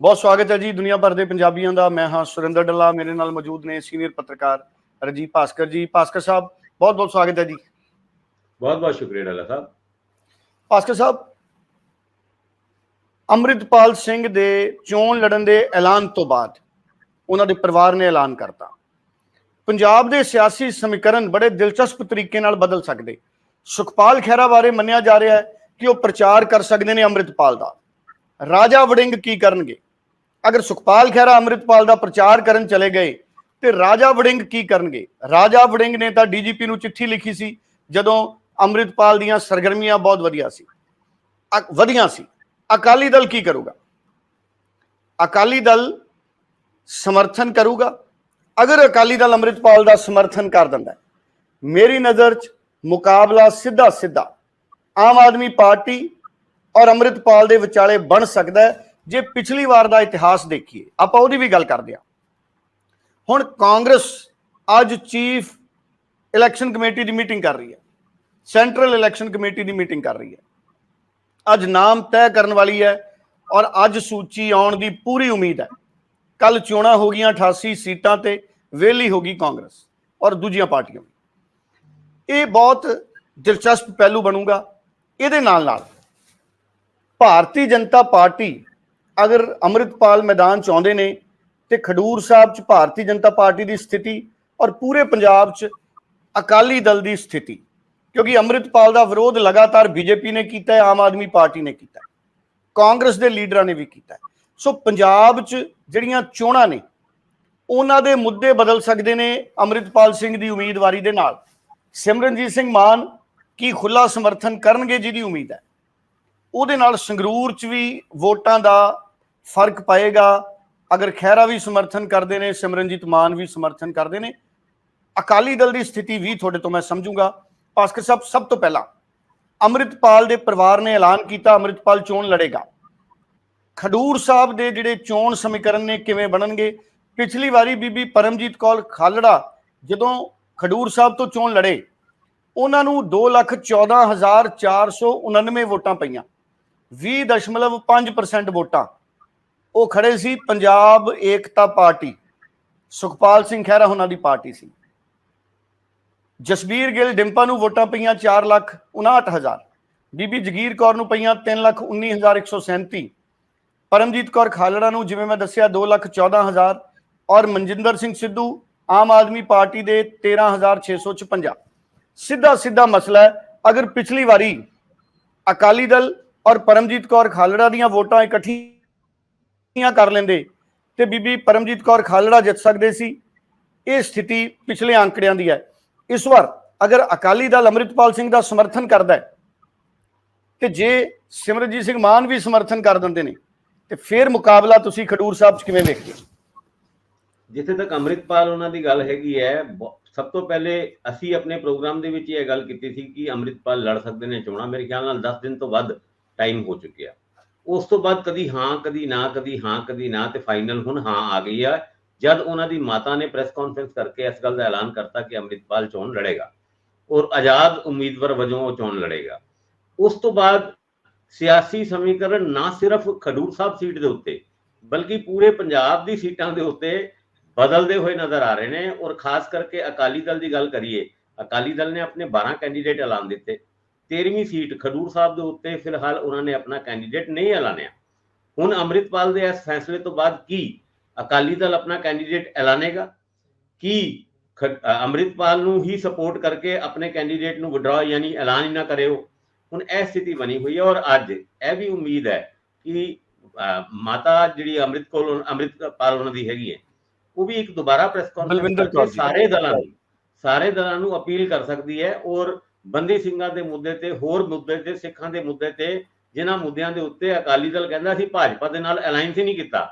ਬਹੁਤ ਸਵਾਗਤ ਹੈ ਜੀ ਦੁਨੀਆ ਭਰ ਦੇ ਪੰਜਾਬੀਆਂ ਦਾ। ਮੈਂ ਹਾਂ ਸੁਰਿੰਦਰ ਡੱਲਾ ਮੇਰੇ ਨਾਲ ਮੌਜੂਦ ਨੇ ਸੀਨੀਅਰ ਪੱਤਰਕਾਰ ਰਜੀਵ ਭਾਸਕਰ ਜੀ। ਭਾਸਕਰ ਸਾਹਿਬ ਬਹੁਤ ਬਹੁਤ ਸਵਾਗਤ ਹੈ ਜੀ। ਬਹੁਤ ਬਹੁਤ ਸ਼ੁਕਰੀਆ ਡਾਲਾ ਸਾਹਿਬ। ਭਾਸਕਰ ਸਾਹਿਬ ਅੰਮ੍ਰਿਤਪਾਲ ਸਿੰਘ ਦੇ ਚੋਣ ਲੜਨ ਦੇ ਐਲਾਨ ਤੋਂ ਬਾਅਦ ਉਹਨਾਂ ਦੇ ਪਰਿਵਾਰ ਨੇ ਐਲਾਨ ਕਰਤਾ। ਪੰਜਾਬ ਦੇ ਸਿਆਸੀ ਸਮੀਕਰਨ ਬੜੇ ਦਿਲਚਸਪ ਤਰੀਕੇ ਨਾਲ ਬਦਲ ਸਕਦੇ। ਸੁਖਪਾਲ ਖਹਿਰਾ ਬਾਰੇ ਮੰਨਿਆ ਜਾ ਰਿਹਾ ਹੈ ਕਿ ਉਹ ਪ੍ਰਚਾਰ ਕਰ ਸਕਦੇ ਨੇ ਅੰਮ੍ਰਿਤਪਾਲ ਦਾ। ਰਾਜਾ ਵੜਿੰਗ ਕੀ ਕਰਨਗੇ? ਅਗਰ ਸੁਖਪਾਲ ਖਹਿਰਾ ਅੰਮ੍ਰਿਤਪਾਲ ਦਾ ਪ੍ਰਚਾਰ ਕਰਨ ਚਲੇ ਗਏ, ਤੇ ਰਾਜਾ ਵੜਿੰਗ ਕੀ ਕਰਨਗੇ? ਰਾਜਾ ਵੜਿੰਗ ਨੇ ਤਾਂ ਡੀਜੀਪੀ ਨੂੰ ਚਿੱਠੀ ਲਿਖੀ ਸੀ, ਜਦੋਂ ਅੰਮ੍ਰਿਤਪਾਲ ਦੀਆਂ ਸਰਗਰਮੀਆਂ ਬਹੁਤ ਵਧੀਆ ਸੀ। ਅ- ਵਧੀਆਂ ਸੀ। ਅਕਾਲੀ ਦਲ ਕੀ ਕਰੂਗਾ? ਅਕਾਲੀ ਦਲ ਸਮਰਥਨ ਕਰੂਗਾ। ਅਗਰ ਅਕਾਲੀ ਦਲ ਅੰਮ੍ਰਿਤਪਾਲ ਦਾ ਸਮਰਥਨ ਕਰ ਦਿੰਦਾ ਮੇਰੀ ਨਜ਼ਰ 'ਚ ਮੁਕਾਬਲਾ ਸਿੱਧਾ ਸਿੱਧਾ ਆਮ ਆਦਮੀ ਪਾਰਟੀ ਔਰ ਅੰਮ੍ਰਿਤਪਾਲ ਦੇ ਵਿਚਾਲੇ ਬਣ ਸਕਦਾ ਹੈ। ਜੇ ਪਿਛਲੀ ਵਾਰ ਦਾ ਇਤਿਹਾਸ ਦੇਖੀਏ, ਆਪਾਂ ਉਹਦੀ ਵੀ ਗੱਲ ਕਰਦੇ ਹਾਂ। ਹੁਣ ਕਾਂਗਰਸ ਅੱਜ ਚੀਫ ਇਲੈਕਸ਼ਨ ਕਮੇਟੀ ਦੀ ਮੀਟਿੰਗ ਕਰ ਰਹੀ ਹੈ, ਸੈਂਟਰਲ ਇਲੈਕਸ਼ਨ ਕਮੇਟੀ ਦੀ ਮੀਟਿੰਗ ਕਰ ਰਹੀ ਹੈ। ਅੱਜ ਨਾਮ ਤੈਅ ਕਰਨ ਵਾਲੀ ਹੈ ਔਰ ਅੱਜ ਸੂਚੀ ਆਉਣ ਦੀ ਪੂਰੀ ਉਮੀਦ ਹੈ। ਕੱਲ ਚੋਣਾਂ ਹੋ ਗਈਆਂ 88 ਸੀਟਾਂ ਤੇ ਵੇਲੀ ਹੋ ਗਈ ਕਾਂਗਰਸ ਔਰ ਦੂਜੀਆਂ ਪਾਰਟੀਆਂ ਇਹ ਬਹੁਤ ਦਿਲਚਸਪ ਪਹਿਲੂ ਬਣੂਗਾ। ਇਹਦੇ ਨਾਲ ਨਾਲ ਭਾਰਤੀ ਜਨਤਾ ਪਾਰਟੀ ਅਗਰ ਅੰਮ੍ਰਿਤਪਾਲ ਮੈਦਾਨ ਚ ਆਉਂਦੇ ਨੇ ਤੇ ਖਡੂਰ ਸਾਹਿਬ ਚ ਭਾਰਤੀ ਜਨਤਾ ਪਾਰਟੀ ਦੀ ਸਥਿਤੀ ਔਰ ਪੂਰੇ ਪੰਜਾਬ ਚ ਅਕਾਲੀ ਦਲ ਦੀ ਸਥਿਤੀ, ਕਿਉਂਕਿ ਅੰਮ੍ਰਿਤਪਾਲ ਦਾ ਵਿਰੋਧ ਲਗਾਤਾਰ ਬੀਜੇਪੀ ਨੇ ਕੀਤਾ ਹੈ, ਆਮ ਆਦਮੀ ਪਾਰਟੀ ਨੇ ਕੀਤਾ ਹੈ, ਕਾਂਗਰਸ ਦੇ ਲੀਡਰਾਂ ਨੇ ਵੀ ਕੀਤਾ ਹੈ। ਸੋ ਪੰਜਾਬ ਚ ਜਿਹੜੀਆਂ ਚੋਣਾਂ ਨੇ, ਉਹਨਾਂ ਦੇ ਮੁੱਦੇ ਬਦਲ ਸਕਦੇ ਨੇ ਅੰਮ੍ਰਿਤਪਾਲ ਸਿੰਘ ਦੀ ਉਮੀਦਵਾਰੀ ਦੇ ਨਾਲ। ਸਿਮਰਨਜੀਤ ਸਿੰਘ ਮਾਨ ਕੀ ਖੁੱਲਾ ਸਮਰਥਨ ਕਰਨਗੇ ਜਿਹਦੀ ਉਮੀਦ ਹੈ? ਉਹਦੇ ਨਾਲ ਸੰਗਰੂਰ ਚ ਵੀ ਵੋਟਾਂ ਦਾ ਫ਼ਰਕ ਪਏਗਾ। ਅਗਰ ਖਹਿਰਾ ਵੀ ਸਮਰਥਨ ਕਰਦੇ ਨੇ, ਸਿਮਰਨਜੀਤ ਮਾਨ ਵੀ ਸਮਰਥਨ ਕਰਦੇ ਨੇ, ਅਕਾਲੀ ਦਲ ਦੀ ਸਥਿਤੀ ਵੀ ਤੁਹਾਡੇ ਤੋਂ ਮੈਂ ਸਮਝੂੰਗਾ। ਭਾਸਕਰ ਸਾਹਿਬ, ਸਭ ਤੋਂ ਪਹਿਲਾਂ ਅੰਮ੍ਰਿਤਪਾਲ ਦੇ ਪਰਿਵਾਰ ਨੇ ਐਲਾਨ ਕੀਤਾ, ਅੰਮ੍ਰਿਤਪਾਲ ਚੋਣ ਲੜੇਗਾ। ਖਡੂਰ ਸਾਹਿਬ ਦੇ ਜਿਹੜੇ ਚੋਣ ਸਮੀਕਰਨ ਨੇ, ਕਿਵੇਂ ਬਣਨਗੇ? ਪਿਛਲੀ ਵਾਰੀ ਬੀਬੀ ਪਰਮਜੀਤ ਕੌਰ ਖਾਲੜਾ ਜਦੋਂ ਖਡੂਰ ਸਾਹਿਬ ਤੋਂ ਚੋਣ ਲੜੇ, ਉਹਨਾਂ ਨੂੰ 214499 ਵੋਟਾਂ ਪਈਆਂ। 20.5% ਵੋਟਾਂ। ਉਹ ਖੜੇ ਸੀ ਪੰਜਾਬ ਏਕਤਾ ਪਾਰਟੀ। ਸੁਖਪਾਲ ਸਿੰਘ ਖਹਿਰਾ ਉਹਨਾਂ ਦੀ ਪਾਰਟੀ ਸੀ। ਜਸਬੀਰ ਗਿੱਲ ਡਿੰਪਾ ਨੂੰ ਵੋਟਾਂ ਪਈਆਂ 4,59,000 ਬੀਬੀ ਜਗੀਰ ਕੌਰ ਨੂੰ ਪਈਆਂ 3,19,137 ਪਰਮਜੀਤ ਕੌਰ ਖਾਲੜਾ ਨੂੰ ਜਿਵੇਂ ਮੈਂ ਦੱਸਿਆ 2,14,000 ਔਰ ਮਨਜਿੰਦਰ ਸਿੰਘ ਸਿੱਧੂ ਆਮ ਆਦਮੀ ਪਾਰਟੀ ਦੇ 13,656 ਸਿੱਧਾ ਸਿੱਧਾ ਮਸਲਾ ਹੈ। ਅਗਰ ਪਿਛਲੀ ਵਾਰੀ ਅਕਾਲੀ ਦਲ ਔਰ ਪਰਮਜੀਤ ਕੌਰ ਖਾਲੜਾ ਦੀਆਂ ਵੋਟਾਂ ਇਕੱਠੀ ਕਰ ਲੈਂਦੇ ਤੇ ਬੀਬੀ ਪਰਮਜੀਤ ਕੌਰ ਖਾਲੜਾ ਜਿੱਤ ਸਕਦੇ ਸੀ। ਇਹ ਸਥਿਤੀ ਪਿਛਲੇ ਅੰਕੜਿਆਂ ਦੀ ਹੈ। ਇਸ ਵਾਰ ਅਗਰ ਅਕਾਲੀ ਦਲ ਅੰਮ੍ਰਿਤਪਾਲ ਸਿੰਘ ਦਾ ਸਮਰਥਨ ਕਰਦਾ ਹੈ, ਤੇ ਜੇ ਸਿਮਰਜੀਤ ਸਿੰਘ ਮਾਨ ਵੀ ਸਮਰਥਨ ਕਰ ਦਿੰਦੇ ਨੇ, ਤੇ ਫਿਰ ਮੁਕਾਬਲਾ ਤੁਸੀਂ ਖਡੂਰ ਸਾਹਿਬ 'ਚ ਕਿਵੇਂ ਵੇਖਦੇ ਹੋ? ਜਿੱਥੇ ਤੱਕ ਅੰਮ੍ਰਿਤਪਾਲ ਉਹਨਾਂ ਦੀ ਗੱਲ ਹੈਗੀ ਹੈ ਸਭ ਤੋਂ ਪਹਿਲੇ ਅਸੀਂ ਆਪਣੇ ਪ੍ਰੋਗਰਾਮ ਦੇ ਵਿੱਚ ਇਹ ਗੱਲ ਕੀਤੀ ਸੀ ਕਿ ਅੰਮ੍ਰਿਤਪਾਲ ਲੜ ਸਕਦੇ ਨੇ ਚੋਣਾਂ। ਮੇਰੇ ਖਿਆਲ ਨਾਲ 10 ਦਿਨ ਤੋਂ ਵੱਧ ਟਾਈਮ ਹੋ ਚੁੱਕਿਆ। ਉਸ ਤੋਂ ਬਾਅਦ ਕਦੀ ਹਾਂ, ਕਦੀ ਨਾ, ਕਦੀ ਹਾਂ, ਕਦੀ ਨਾ ਤੇ ਫਾਈਨਲ ਹੁਣ ਹਾਂ ਆ ਗਈ ਹੈ ਜਦ ਉਹਨਾਂ ਦੀ ਮਾਤਾ ਨੇ ਪ੍ਰੈਸ ਕਾਨਫਰੰਸ ਕਰਕੇ ਇਸ ਗੱਲ ਦਾ ਐਲਾਨ ਕਰਤਾ ਕਿ ਅੰਮ੍ਰਿਤਪਾਲ ਚੋਣ ਲੜੇਗਾ ਔਰ ਆਜ਼ਾਦ ਉਮੀਦਵਾਰ ਵਜੋਂ ਉਹ ਚੋਣ ਲੜੇਗਾ। ਉਸ ਤੋਂ ਬਾਅਦ ਸਿਆਸੀ ਸਮੀਕਰਨ ਨਾ ਸਿਰਫ ਖਡੂਰ ਸਾਹਿਬ ਸੀਟ ਦੇ ਉੱਤੇ, ਬਲਕਿ ਪੂਰੇ ਪੰਜਾਬ ਦੀ ਸੀਟਾਂ ਦੇ ਉੱਤੇ ਬਦਲਦੇ ਹੋਏ ਨਜ਼ਰ ਆ ਰਹੇ ਨੇ ਔਰ ਖਾਸ ਕਰਕੇ ਅਕਾਲੀ ਦਲ ਦੀ ਗੱਲ ਕਰੀਏ, ਅਕਾਲੀ ਦਲ ਨੇ ਆਪਣੇ 12 ਕੈਂਡੀਡੇਟ ਐਲਾਨ ਦਿੱਤੇ। 13ਵੀਂ ਸੀਟ ਖਡੂਰ ਸਾਹਿਬ ਦੇ ਉੱਤੇ ਫਿਲਹਾਲ ਉਹਨਾਂ ਨੇ ਆਪਣਾ ਕੈਂਡੀਡੇਟ ਨਹੀਂ ਐਲਾਨਿਆ। ਹੁਣ ਅੰਮ੍ਰਿਤਪਾਲ ਦੇ ਇਸ ਫੈਸਲੇ ਤੋਂ ਬਾਅਦ ਕੀ ਅਕਾਲੀ ਦਲ ਆਪਣਾ ਕੈਂਡੀਡੇਟ ਐਲਾਨੇਗਾ? ਕੀ ਅੰਮ੍ਰਿਤਪਾਲ ਨੂੰ ਹੀ ਸਪੋਰਟ ਕਰਕੇ ਆਪਣੇ ਕੈਂਡੀਡੇਟ ਨੂੰ ਵਿਡਰਾ ਯਾਨੀ ਐਲਾਨ ਹੀ ਨਾ ਕਰਿਓ? ਹੁਣ ਇਹ ਸਥਿਤੀ ਬਣੀ ਹੋਈ ਹੈ ਔਰ ਅੱਜ ਇਹ ਵੀ ਉਮੀਦ ਹੈ ਕਿ ਮਾਤਾ ਜਿਹੜੀ ਅੰਮ੍ਰਿਤ ਕੋਲ ਅੰਮ੍ਰਿਤਪਾਲ ਉਹਨਾਂ ਦੀ ਹੈਗੀ ਹੈ ਉਹ ਵੀ ਇੱਕ ਦੁਬਾਰਾ ਪ੍ਰੈਸ ਕਾਨਫਰੰਸ ਕੌਰ। ਸਾਰੇ ਦਲਾਂ ਨੂੰ ਸਾਰੇ ਦਲਾਂ ਨੂੰ ਅਪੀਲ ਕਰ ਸਕਦੀ ਹੈ ਔਰ ਬੰਦੀ ਸਿੰਘਾਂ ਦੇ ਮੁੱਦੇ ਤੇ, ਹੋਰ ਮੁੱਦੇ ਤੇ, ਸਿੱਖਾਂ ਦੇ ਮੁੱਦੇ ਤੇ, ਜਿਨ੍ਹਾਂ ਮੁੱਦਿਆਂ ਦੇ ਉੱਤੇ ਅਕਾਲੀ ਦਲ ਕਹਿੰਦਾ ਸੀ ਭਾਜਪਾ ਦੇ ਨਾਲ ਅਲਾਈਅੰਸ ਹੀ ਨਹੀਂ ਕੀਤਾ।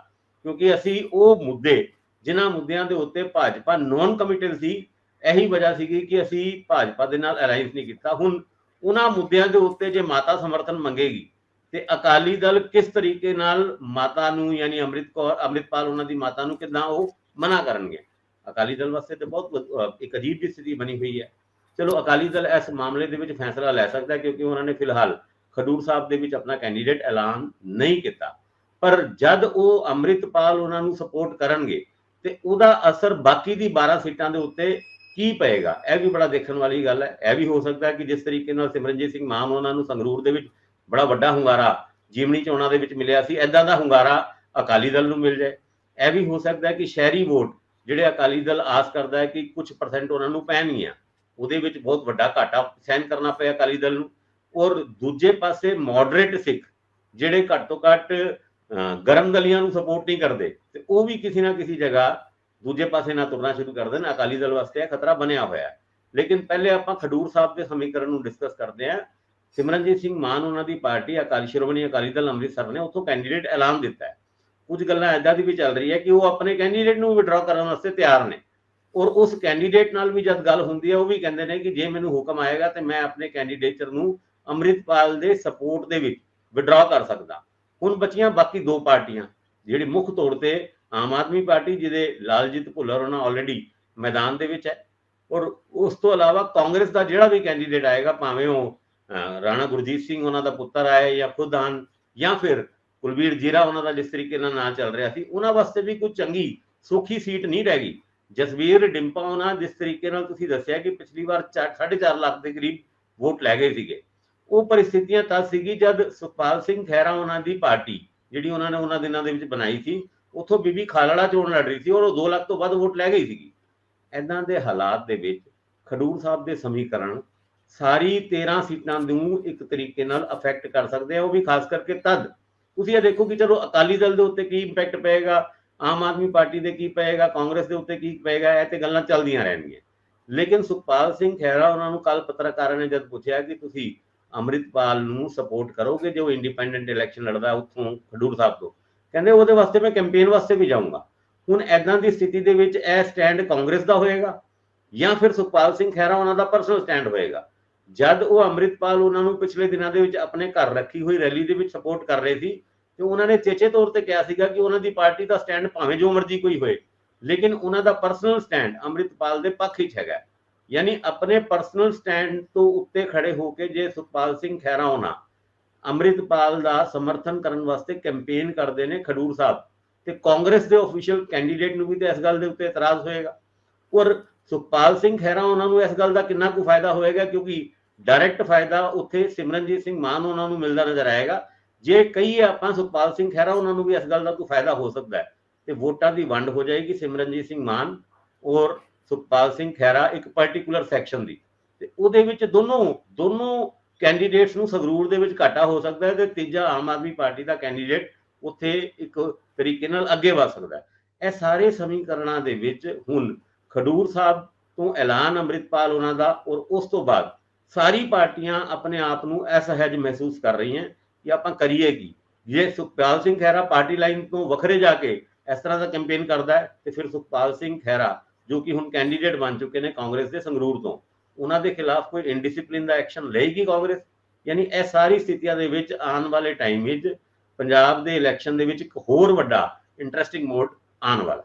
ਕਿਉਂਕਿ ਅਸੀਂ ਉਹ ਮੁੱਦੇ, ਜਿਨ੍ਹਾਂ ਮੁੱਦਿਆਂ ਦੇ ਉੱਤੇ ਭਾਜਪਾ ਨੌਨ ਕਮਿਟਡ ਸੀ, ਇਹੀ ਵਜ੍ਹਾ ਸੀਗੀ ਕਿ ਅਸੀਂ ਭਾਜਪਾ ਦੇ ਨਾਲ ਅਲਾਈਅੰਸ ਨਹੀਂ ਕੀਤਾ। ਹੁਣ ਉਹਨਾਂ ਮੁੱਦਿਆਂ ਦੇ ਉੱਤੇ ਜੇ ਮਾਤਾ ਸਮਰਥਨ ਮੰਗੇਗੀ, ਤੇ ਅਕਾਲੀ ਦਲ ਕਿਸ ਤਰੀਕੇ ਨਾਲ ਮਾਤਾ ਨੂੰ ਯਾਨੀ ਅੰਮ੍ਰਿਤ ਕੌਰ, ਅੰਮ੍ਰਿਤਪਾਲ ਉਹਨਾਂ ਦੀ ਮਾਤਾ ਨੂੰ ਕਿਦਾਂ ਉਹ ਮਨਾ ਕਰਨਗੇ? ਅਕਾਲੀ ਦਲ ਵਾਸਤੇ ਤੇ ਬਹੁਤ ਇੱਕ ਅਜੀਬ ਜਿਹੀ ਸਥਿਤੀ ਬਣੀ ਹੋਈ ਹੈ। ਚਲੋ ਅਕਾਲੀ ਦਲ ਇਸ ਮਾਮਲੇ ਦੇ ਵਿੱਚ ਫੈਸਲਾ ਲੈ ਸਕਦਾ ਕਿਉਂਕਿ ਉਹਨਾਂ ਨੇ ਫਿਲਹਾਲ ਖਡੂਰ ਸਾਹਿਬ ਦੇ ਵਿੱਚ ਆਪਣਾ ਕੈਂਡੀਡੇਟ ਐਲਾਨ ਨਹੀਂ ਕੀਤਾ। ਪਰ ਜਦ ਉਹ ਅੰਮ੍ਰਿਤਪਾਲ ਉਹਨਾਂ ਨੂੰ ਸਪੋਰਟ ਕਰਨਗੇ ਤੇ ਉਹਦਾ ਅਸਰ ਬਾਕੀ ਦੀ 12 ਸੀਟਾਂ ਦੇ ਉੱਤੇ ਕੀ ਪਏਗਾ? ਇਹ ਵੀ ਬੜਾ ਦੇਖਣ ਵਾਲੀ ਗੱਲ ਹੈ। ਇਹ ਵੀ ਹੋ ਸਕਦਾ ਕਿ ਜਿਸ ਤਰੀਕੇ ਨਾਲ ਸਿਮਰਨਜੀਤ ਸਿੰਘ ਮਾਨ ਉਹਨਾਂ ਨੂੰ ਸੰਗਰੂਰ ਦੇ ਵਿੱਚ ਬੜਾ ਵੱਡਾ ਹੁੰਗਾਰਾ ਜੀਵਨੀ ਚੋਣਾਂ ਦੇ ਵਿੱਚ ਮਿਲਿਆ ਸੀ ਐਦਾਂ ਦਾ ਹੁੰਗਾਰਾ ਅਕਾਲੀ ਦਲ ਨੂੰ ਮਿਲ ਜਾਏ। ਇਹ ਵੀ ਹੋ ਸਕਦਾ ਕਿ ਸ਼ਹਿਰੀ ਵੋਟ ਜਿਹੜੇ ਅਕਾਲੀ ਦਲ ਆਸ ਕਰਦਾ ਹੈ ਕਿ ਕੁਝ ਪਰਸੈਂਟ ਉਹਨਾਂ ਨੂੰ ਪੈਣਗੀਆਂ। ਉਹਦੇ ਵਿੱਚ ਬਹੁਤ ਵੱਡਾ ਘਾਟਾ ਸਹਿਨ ਕਰਨਾ ਪਿਆ ਅਕਾਲੀ ਦਲ ਨੂੰ। ਔਰ ਦੂਜੇ ਪਾਸੇ ਮੋਡਰੇਟ ਸਿੱਖ, ਜਿਹੜੇ ਘੱਟ ਤੋਂ ਘੱਟ ਗਰਮ ਦਲੀਆਂ ਨੂੰ ਸਪੋਰਟ ਨਹੀਂ ਕਰਦੇ, ਤੇ ਉਹ ਵੀ ਕਿਸੇ ਨਾ ਕਿਸੇ ਜਗ੍ਹਾ ਦੂਜੇ ਪਾਸੇ ਨਾ ਤੁਰਨਾ ਸ਼ੁਰੂ ਕਰ ਦੇਣ, ਅਕਾਲੀ ਦਲ ਵਾਸਤੇ ਇਹ ਖਤਰਾ ਬਣਿਆ ਹੋਇਆ ਹੈ। ਲੇਕਿਨ ਪਹਿਲੇ ਆਪਾਂ ਖਡੂਰ ਸਾਹਿਬ ਦੇ ਸਮੀਕਰਨ ਨੂੰ ਡਿਸਕਸ ਕਰਦੇ ਹਾਂ। ਸਿਮਰਨਜੀਤ ਸਿੰਘ ਮਾਨ ਉਹਨਾਂ ਦੀ ਪਾਰਟੀ, ਅਕਾਲੀ ਸ਼੍ਰੋਮਣੀ ਅਕਾਲੀ ਦਲ ਅੰਮ੍ਰਿਤਸਰ ਨੇ ਉੱਥੋਂ ਕੈਂਡੀਡੇਟ ਐਲਾਨ ਦਿੱਤਾ ਹੈ। ਕੁਝ ਗੱਲਾਂ ਐਦਾਂ ਦੀ ਵੀ ਚੱਲ ਰਹੀ ਹੈ ਕਿ ਉਹ ਆਪਣੇ ਕੈਂਡੀਡੇਟ ਨੂੰ ਵਿਡਰਾ ਕਰਨ ਵਾਸਤੇ ਤਿਆਰ ਨੇ। ਔਰ ਉਸ ਕੈਂਡੀਡੇਟ ਨਾਲ ਵੀ ਜਦ ਗੱਲ ਹੁੰਦੀ ਹੈ, ਉਹ ਵੀ ਕਹਿੰਦੇ ਨੇ ਕਿ ਜੇ ਮੈਨੂੰ ਹੁਕਮ ਆਏਗਾ ਤੇ ਮੈਂ ਆਪਣੇ ਕੈਂਡੀਡੇਟਰ ਨੂੰ ਅੰਮ੍ਰਿਤਪਾਲ ਦੇ ਸਪੋਰਟ ਦੇ ਵਿੱਚ ਵਿਡਰਾ ਕਰ ਸਕਦਾ। ਹੁਣ ਬਚੀਆਂ ਬਾਕੀ ਦੋ ਪਾਰਟੀਆਂ, ਜਿਹੜੀ ਮੁੱਖ ਤੌਰ ਤੇ ਆਮ ਆਦਮੀ ਪਾਰਟੀ, ਜਿਹਦੇ ਲਾਲਜੀਤ ਭੁੱਲਰ ਉਹਨਾਂ ਆਲਰੇਡੀ ਮੈਦਾਨ ਦੇ ਵਿੱਚ ਹੈ, ਔਰ ਉਸ ਤੋਂ ਇਲਾਵਾ ਕਾਂਗਰਸ ਦਾ ਜਿਹੜਾ ਵੀ ਕੈਂਡੀਡੇਟ ਆਏਗਾ, ਭਾਵੇਂ ਉਹ ਰਾਣਾ ਗੁਰਜੀਤ ਸਿੰਘ ਉਹਨਾਂ ਦਾ ਪੁੱਤਰ ਆਏ ਜਾਂ ਖੁਦ ਹਨ ਜਾਂ ਫਿਰ ਕੁਲਵੀਰ ਜੀਰਾ ਉਹਨਾਂ ਦਾ ਜਿਸ ਤਰੀਕੇ ਨਾਲ ਨਾਂ ਚੱਲ ਰਿਹਾ ਸੀ, ਉਹਨਾਂ ਵਾਸਤੇ ਵੀ ਕੋਈ ਚੰਗੀ, ਸੌਖੀ ਸੀਟ ਨਹੀਂ ਰਹਿ ਗਈ। ਜਸਵੀਰ ਡਿੰਪਾ ਉਹਨਾਂ ਜਿਸ ਤਰੀਕੇ ਨਾਲ ਤੁਸੀਂ ਦੱਸਿਆ ਕਿ ਪਿਛਲੀ ਵਾਰ 4.5 ਲੱਖ ਦੇ ਕਰੀਬ ਵੋਟ ਲੈ ਗਏ ਸੀਗੇ। ਉਹ ਪਰਿਸਥਿਤੀਆਂ ਤਾਂ ਸੀਗੀ ਜਦ ਸੁਖਪਾਲ ਸਿੰਘ ਖਹਿਰਾ ਉਹਨਾਂ ਦੀ ਪਾਰਟੀ, ਜਿਹੜੀ ਉਹਨਾਂ ਨੇ ਉਹਨਾਂ ਦਿਨਾਂ ਦੇ ਵਿੱਚ ਬਣਾਈ ਸੀ, ਉਥੋਂ ਬੀਬੀ ਖਾਲੜਾ ਚੋਣ ਲੜ ਰਹੀ ਸੀ, ਔਰ ਉਹ 2 ਲੱਖ ਤੋਂ ਵੱਧ ਵੋਟ ਲੈ ਗਈ ਸੀਗੀ। ਐਦਾਂ ਦੇ ਹਾਲਾਤ ਦੇ ਵਿੱਚ ਖਡੂਰ ਸਾਹਿਬ ਦੇ ਸਮੀਕਰਨ ਸਾਰੀ 13 ਸੀਟਾਂ ਨੂੰ ਇੱਕ ਤਰੀਕੇ ਨਾਲ ਅਫੈਕਟ ਕਰ ਸਕਦੇ ਆ, ਉਹ ਵੀ ਖਾਸ ਕਰਕੇ ਤਦ। ਤੁਸੀਂ ਇਹ ਦੇਖੋ ਕਿ ਚਲੋ ਅਕਾਲੀ ਦਲ ਦੇ ਉੱਤੇ ਕੀ ਇੰਪੈਕਟ ਪਏਗਾ ਆਮ ਆਦਮੀ ਪਾਰਟੀ ਦੇ ਕੀ ਪਏਗਾ, ਕਾਂਗਰਸ ਦੇ ਉੱਤੇ ਕੀ ਪਏਗਾ, ਇਹ ਤੇ ਗੱਲਾਂ ਚੱਲਦੀਆਂ ਰਹਿਣਗੀਆਂ। ਲੇਕਿਨ ਸੁਖਪਾਲ ਸਿੰਘ ਖਹਿਰਾ ਉਹਨਾਂ ਨੂੰ ਕੱਲ ਪੱਤਰਕਾਰਾਂ ਨੇ ਜਦ ਪੁੱਛਿਆ ਕਿ ਤੁਸੀਂ ਅੰਮ੍ਰਿਤਪਾਲ ਨੂੰ ਸਪੋਰਟ ਕਰੋਗੇ ਜੋ ਇੰਡੀਪੈਂਡੈਂਟ ਇਲੈਕਸ਼ਨ ਲੜਦਾ ਉੱਥੋਂ ਖਡੂਰ ਸਾਹਿਬ ਤੋਂ? ਕਹਿੰਦੇ ਉਹਦੇ ਵਾਸਤੇ ਮੈਂ ਕੈਂਪੇਨ ਵਾਸਤੇ ਵੀ ਜਾਊਂਗਾ। ਹੁਣ ਐਦਾਂ ਦੀ ਸਥਿਤੀ ਦੇ ਵਿੱਚ ਇਹ ਸਟੈਂਡ ਕਾਂਗਰਸ ਦਾ ਹੋਏਗਾ ਜਾਂ ਫਿਰ ਸੁਖਪਾਲ ਸਿੰਘ ਖਹਿਰਾ ਉਹਨਾਂ ਦਾ ਪਰਸਨਲ ਸਟੈਂਡ ਹੋਏਗਾ? ਜਦ ਉਹ ਅੰਮ੍ਰਿਤਪਾਲ ਉਹਨਾਂ ਨੂੰ ਪਿਛਲੇ ਦਿਨਾਂ ਦੇ ਵਿੱਚ ਆਪਣੇ ਘਰ ਰੱਖੀ ਹੋਈ ਰੈਲੀ ਦੇ ਵਿੱਚ ਸਪੋਰਟ ਕਰ ਰਹੇ ਸੀ ਤੇ ਉਹਨਾਂ ਨੇ ਚੇਚੇ ਤੌਰ ਤੇ ਕਿਹਾ ਸੀਗਾ ਕਿ ਉਹਨਾਂ ਦੀ ਪਾਰਟੀ ਦਾ ਸਟੈਂਡ ਭਾਵੇਂ ਜੋ ਮਰਜ਼ੀ ਕੋਈ ਹੋਏ, ਲੇਕਿਨ ਉਹਨਾਂ ਦਾ ਪਰਸਨਲ ਸਟੈਂਡ ਅੰਮ੍ਰਿਤਪਾਲ ਦੇ ਪੱਖ ਵਿੱਚ ਹੈਗਾ। ਯਾਨੀ ਆਪਣੇ ਪਰਸਨਲ ਸਟੈਂਡ ਤੋਂ ਉੱਤੇ ਖੜੇ ਹੋ ਕੇ ਜੇ ਸੁਖਪਾਲ ਸਿੰਘ ਖਹਿਰਾ ਹੋਣਾ, ਅੰਮ੍ਰਿਤਪਾਲ ਦਾ ਸਮਰਥਨ ਕਰਨ ਵਾਸਤੇ ਕੈਂਪੇਨ ਕਰਦੇ ਨੇ ਖਡੂਰ ਸਾਹਿਬ, ਤੇ ਕਾਂਗਰਸ ਦੇ ਅਫੀਸ਼ੀਅਲ ਕੈਂਡੀਡੇਟ ਨੂੰ ਵੀ ਤੇ ਇਸ ਗੱਲ ਦੇ ਉੱਤੇ ਇਤਰਾਜ਼ ਹੋਏਗਾ। ਔਰ ਸੁਖਪਾਲ ਸਿੰਘ ਖਹਿਰਾ ਉਹਨਾਂ ਨੂੰ ਇਸ ਗੱਲ ਦਾ ਕਿੰਨਾ ਕੁ ਫਾਇਦਾ ਹੋਏਗਾ, ਕਿਉਂਕਿ ਡਾਇਰੈਕਟ ਫਾਇਦਾ ਉੱਥੇ ਸਿਮਰਨਜੀਤ ਸਿੰਘ ਮਾਨ ਉਹਨਾਂ ਨੂੰ ਮਿਲਦਾ ਨਜ਼ਰ ਆਏਗਾ। ਜੇ ਕਹੀਏ ਆਪਾਂ ਸੁਖਪਾਲ ਸਿੰਘ ਖਹਿਰਾ, ਉਹਨਾਂ ਨੂੰ ਵੀ ਇਸ ਗੱਲ ਦਾ ਕੋਈ ਫਾਇਦਾ ਹੋ ਸਕਦਾ ਹੈ। ਤੇ ਵੋਟਾਂ ਦੀ ਵੰਡ ਹੋ ਜਾਏਗੀ ਸਿਮਰਨਜੀਤ ਸਿੰਘ ਮਾਨ ਔਰ ਸੁਖਪਾਲ ਸਿੰਘ ਖਹਿਰਾ ਇੱਕ ਪਾਰਟਿਕੂਲਰ ਸੈਕਸ਼ਨ ਦੀ। ਤੇ ਉਹਦੇ ਵਿੱਚ ਦੋਨੋਂ ਦੋਨੋਂ ਕੈਂਡੀਡੇਟਸ ਨੂੰ ਸੰਗਰੂਰ ਦੇ ਵਿੱਚ ਘਾਟਾ ਹੋ ਸਕਦਾ ਹੈ ਤੇ ਤੀਜਾ ਆਮ ਆਦਮੀ ਪਾਰਟੀ ਦਾ ਕੈਂਡੀਡੇਟ ਉੱਥੇ ਇੱਕ ਤਰੀਕੇ ਨਾਲ ਅੱਗੇ ਵਧ ਸਕਦਾ ਹੈ। ਇਹ ਸਾਰੇ ਸਮੀਕਰਨਾਂ ਦੇ ਵਿੱਚ ਹੁਣ ਖਡੂਰ ਸਾਹਿਬ ਤੋਂ ਐਲਾਨ ਅੰਮ੍ਰਿਤਪਾਲ ਉਹਨਾਂ ਦਾ ਔਰ ਉਸ ਤੋਂ ਬਾਅਦ ਸਾਰੀ ਪਾਰਟੀਆਂ ਆਪਣੇ ਆਪ ਨੂੰ ਅਸਹਿਜ ਮਹਿਸੂਸ ਕਰ ਰਹੀਆਂ। ਕਿ ਆਪਾਂ ਕਰੀਏ ਕੀ? ਜੇ ਸੁਖਪਾਲ ਸਿੰਘ ਖਹਿਰਾ ਪਾਰਟੀ ਲਾਈਨ ਤੋਂ ਵੱਖਰੇ ਜਾ ਕੇ ਇਸ ਤਰ੍ਹਾਂ ਦਾ ਕੈਂਪੇਨ ਕਰਦਾ ਹੈ, ਤੇ ਫਿਰ ਸੁਖਪਾਲ ਸਿੰਘ ਖਹਿਰਾ, ਜੋ ਕਿ ਹੁਣ ਕੈਂਡੀਡੇਟ ਬਣ ਚੁੱਕੇ ਨੇ ਕਾਂਗਰਸ ਦੇ ਸੰਗਰੂਰ ਤੋਂ, ਉਹਨਾਂ ਦੇ ਖਿਲਾਫ ਕੋਈ ਇਨਡਿਸਪਲਿਨ ਦਾ ਐਕਸ਼ਨ ਲਏਗੀ ਕਾਂਗਰਸ? ਯਾਨੀ ਇਹ ਸਾਰੀ ਸਥਿਤੀਆਂ ਦੇ ਵਿੱਚ ਆਉਣ ਵਾਲੇ ਟਾਈਮ ਵਿੱਚ ਪੰਜਾਬ ਦੇ ਇਲੈਕਸ਼ਨ ਦੇ ਵਿੱਚ ਇੱਕ ਹੋਰ ਵੱਡਾ ਇੰਟਰਸਟਿੰਗ ਮੋਡ ਆਉਣ ਵਾਲਾ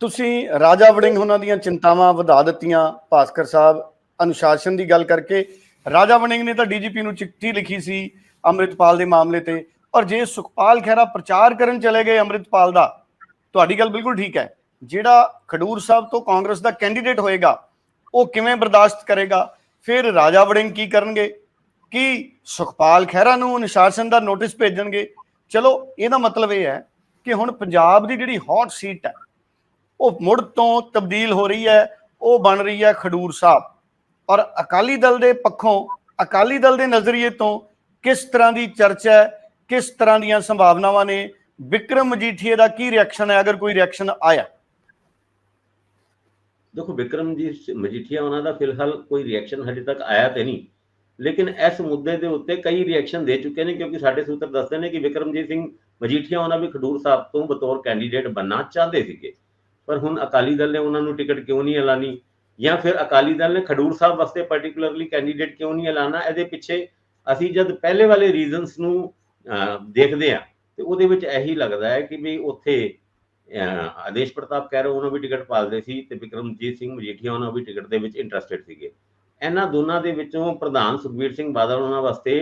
ਤੁਸੀਂ ਰਾਜਾ ਵੜਿੰਗ ਉਹਨਾਂ ਦੀਆਂ ਚਿੰਤਾਵਾਂ ਵਧਾ ਦਿੱਤੀਆਂ, ਭਾਸਕਰ ਸਾਹਿਬ, ਅਨੁਸ਼ਾਸਨ ਦੀ ਗੱਲ ਕਰਕੇ। ਰਾਜਾ ਵੜਿੰਗ ਨੇ ਤਾਂ ਡੀਜੀਪੀ ਨੂੰ ਚਿੱਠੀ ਲਿਖੀ ਸੀ ਅੰਮ੍ਰਿਤਪਾਲ ਦੇ ਮਾਮਲੇ ਤੇ। ਔਰ ਜੇ ਸੁਖਪਾਲ ਖਹਿਰਾ ਪ੍ਰਚਾਰ ਕਰਨ ਚਲੇ ਗਏ ਅੰਮ੍ਰਿਤਪਾਲ ਦਾ, ਤੁਹਾਡੀ ਗੱਲ ਬਿਲਕੁਲ ਠੀਕ ਹੈ। ਜਿਹੜਾ ਖਡੂਰ ਸਾਹਿਬ ਤੋਂ ਕਾਂਗਰਸ ਦਾ ਕੈਂਡੀਡੇਟ ਹੋਏਗਾ, ਉਹ ਕਿਵੇਂ ਬਰਦਾਸ਼ਤ ਕਰੇਗਾ? ਫਿਰ ਰਾਜਾ ਵੜਿੰਗ ਕੀ ਕਰਨਗੇ? ਕਿ ਸੁਖਪਾਲ ਖਹਿਰਾ ਨੂੰ ਅਨੁਸ਼ਾਸਨ ਦਾ ਨੋਟਿਸ ਭੇਜਣਗੇ? ਚਲੋ, ਇਹਦਾ ਮਤਲਬ ਇਹ ਹੈ ਕਿ ਹੁਣ ਪੰਜਾਬ ਦੀ ਜਿਹੜੀ ਹੌਟ ਸੀਟ ਹੈ, ਉਹ ਮੁੜ ਤੋਂ ਤਬਦੀਲ ਹੋ ਰਹੀ ਹੈ, ਉਹ ਬਣ ਰਹੀ ਹੈ ਖਡੂਰ ਸਾਹਿਬ। ਔਰ ਅਕਾਲੀ ਦਲ ਦੇ ਪੱਖੋਂ, ਅਕਾਲੀ ਦਲ ਦੇ ਨਜ਼ਰੀਏ ਤੋਂ ਕਿਸ ਤਰ੍ਹਾਂ ਦੀ ਚਰਚਾ ਹੈ, ਕਿਸ ਤਰ੍ਹਾਂ ਦੀਆਂ ਸੰਭਾਵਨਾਵਾਂ ਨੇ, ਵਿਕਰਮ ਮਜੀਠੀਏ ਦਾ ਕੀ ਰਿਐਕਸ਼ਨ ਹੈ, ਅਗਰ ਕੋਈ ਰਿਐਕਸ਼ਨ ਆਇਆ? ਦੇਖੋ, ਵਿਕਰਮ ਜੀ, ਮਜੀਠੀਆ, ਉਹਨਾਂ ਦਾ ਫਿਲਹਾਲ ਕੋਈ ਰਿਐਕਸ਼ਨ ਹਜੇ ਤੱਕ ਆਇਆ ਤੇ ਨਹੀਂ। ਲੇਕਿਨ ਇਸ ਮੁੱਦੇ ਦੇ ਉੱਤੇ ਕਈ ਰਿਐਕਸ਼ਨ ਦੇ ਚੁੱਕੇ ਨੇ, ਕਿਉਂਕਿ ਸਾਡੇ ਸੂਤਰ ਦੱਸਦੇ ਨੇ ਕਿ ਵਿਕਰਮਜੀਤ ਸਿੰਘ ਮਜੀਠੀਆ ਉਹਨਾਂ ਵੀ ਖਡੂਰ ਸਾਹਿਬ ਤੋਂ ਬਤੌਰ ਕੈਂਡੀਡੇਟ ਬੰਨਾ ਚਾਹੁੰਦੇ ਸੀਗੇ। ਪਰ ਹੁਣ ਅਕਾਲੀ ਦਲ ਨੇ ਉਹਨਾਂ ਨੂੰ ਟਿਕਟ ਕਿਉਂ ਨਹੀਂ ਐਲਾਨੀ? ਜਾਂ ਫਿਰ ਅਕਾਲੀ ਦਲ ਨੇ ਖਡੂਰ ਸਾਹਿਬ ਵਾਸਤੇ ਪਾਰਟਿਕੂਲਰਲੀ ਕੈਂਡੀਡੇਟ ਕਿਉਂ ਨਹੀਂ ਐਲਾਨਾ? ਇਹਦੇ ਪਿੱਛੇ ਅਸੀਂ ਜਦ ਪਹਿਲੇ ਵਾਲੇ ਰੀਜ਼ਨਸ ਨੂੰ ਦੇਖਦੇ ਆ ਤੇ ਉਹਦੇ ਵਿੱਚ ਇਹੀ ਲੱਗਦਾ ਹੈ ਕਿ ਵੀ ਉੱਥੇ ਆਦੇਸ਼ ਪ੍ਰਤਾਪ ਕਹਿ ਰਹੇ ਉਹਨਾਂ ਵੀ ਟਿਕਟ ਪਾਲਦੇ ਸੀ ਤੇ ਵਿਕਰਮਜੀਤ ਸਿੰਘ ਮਜੀਠੀਆ ਉਹਨਾਂ ਵੀ ਟਿਕਟ ਦੇ ਵਿੱਚ ਇੰਟਰਸਟਿਡ ਸੀਗੇ। ਇਹਨਾਂ ਦੋਨਾਂ ਦੇ ਵਿੱਚੋਂ ਪ੍ਰਧਾਨ ਸੁਖਬੀਰ ਸਿੰਘ ਬਾਦਲ ਉਹਨਾਂ ਵਾਸਤੇ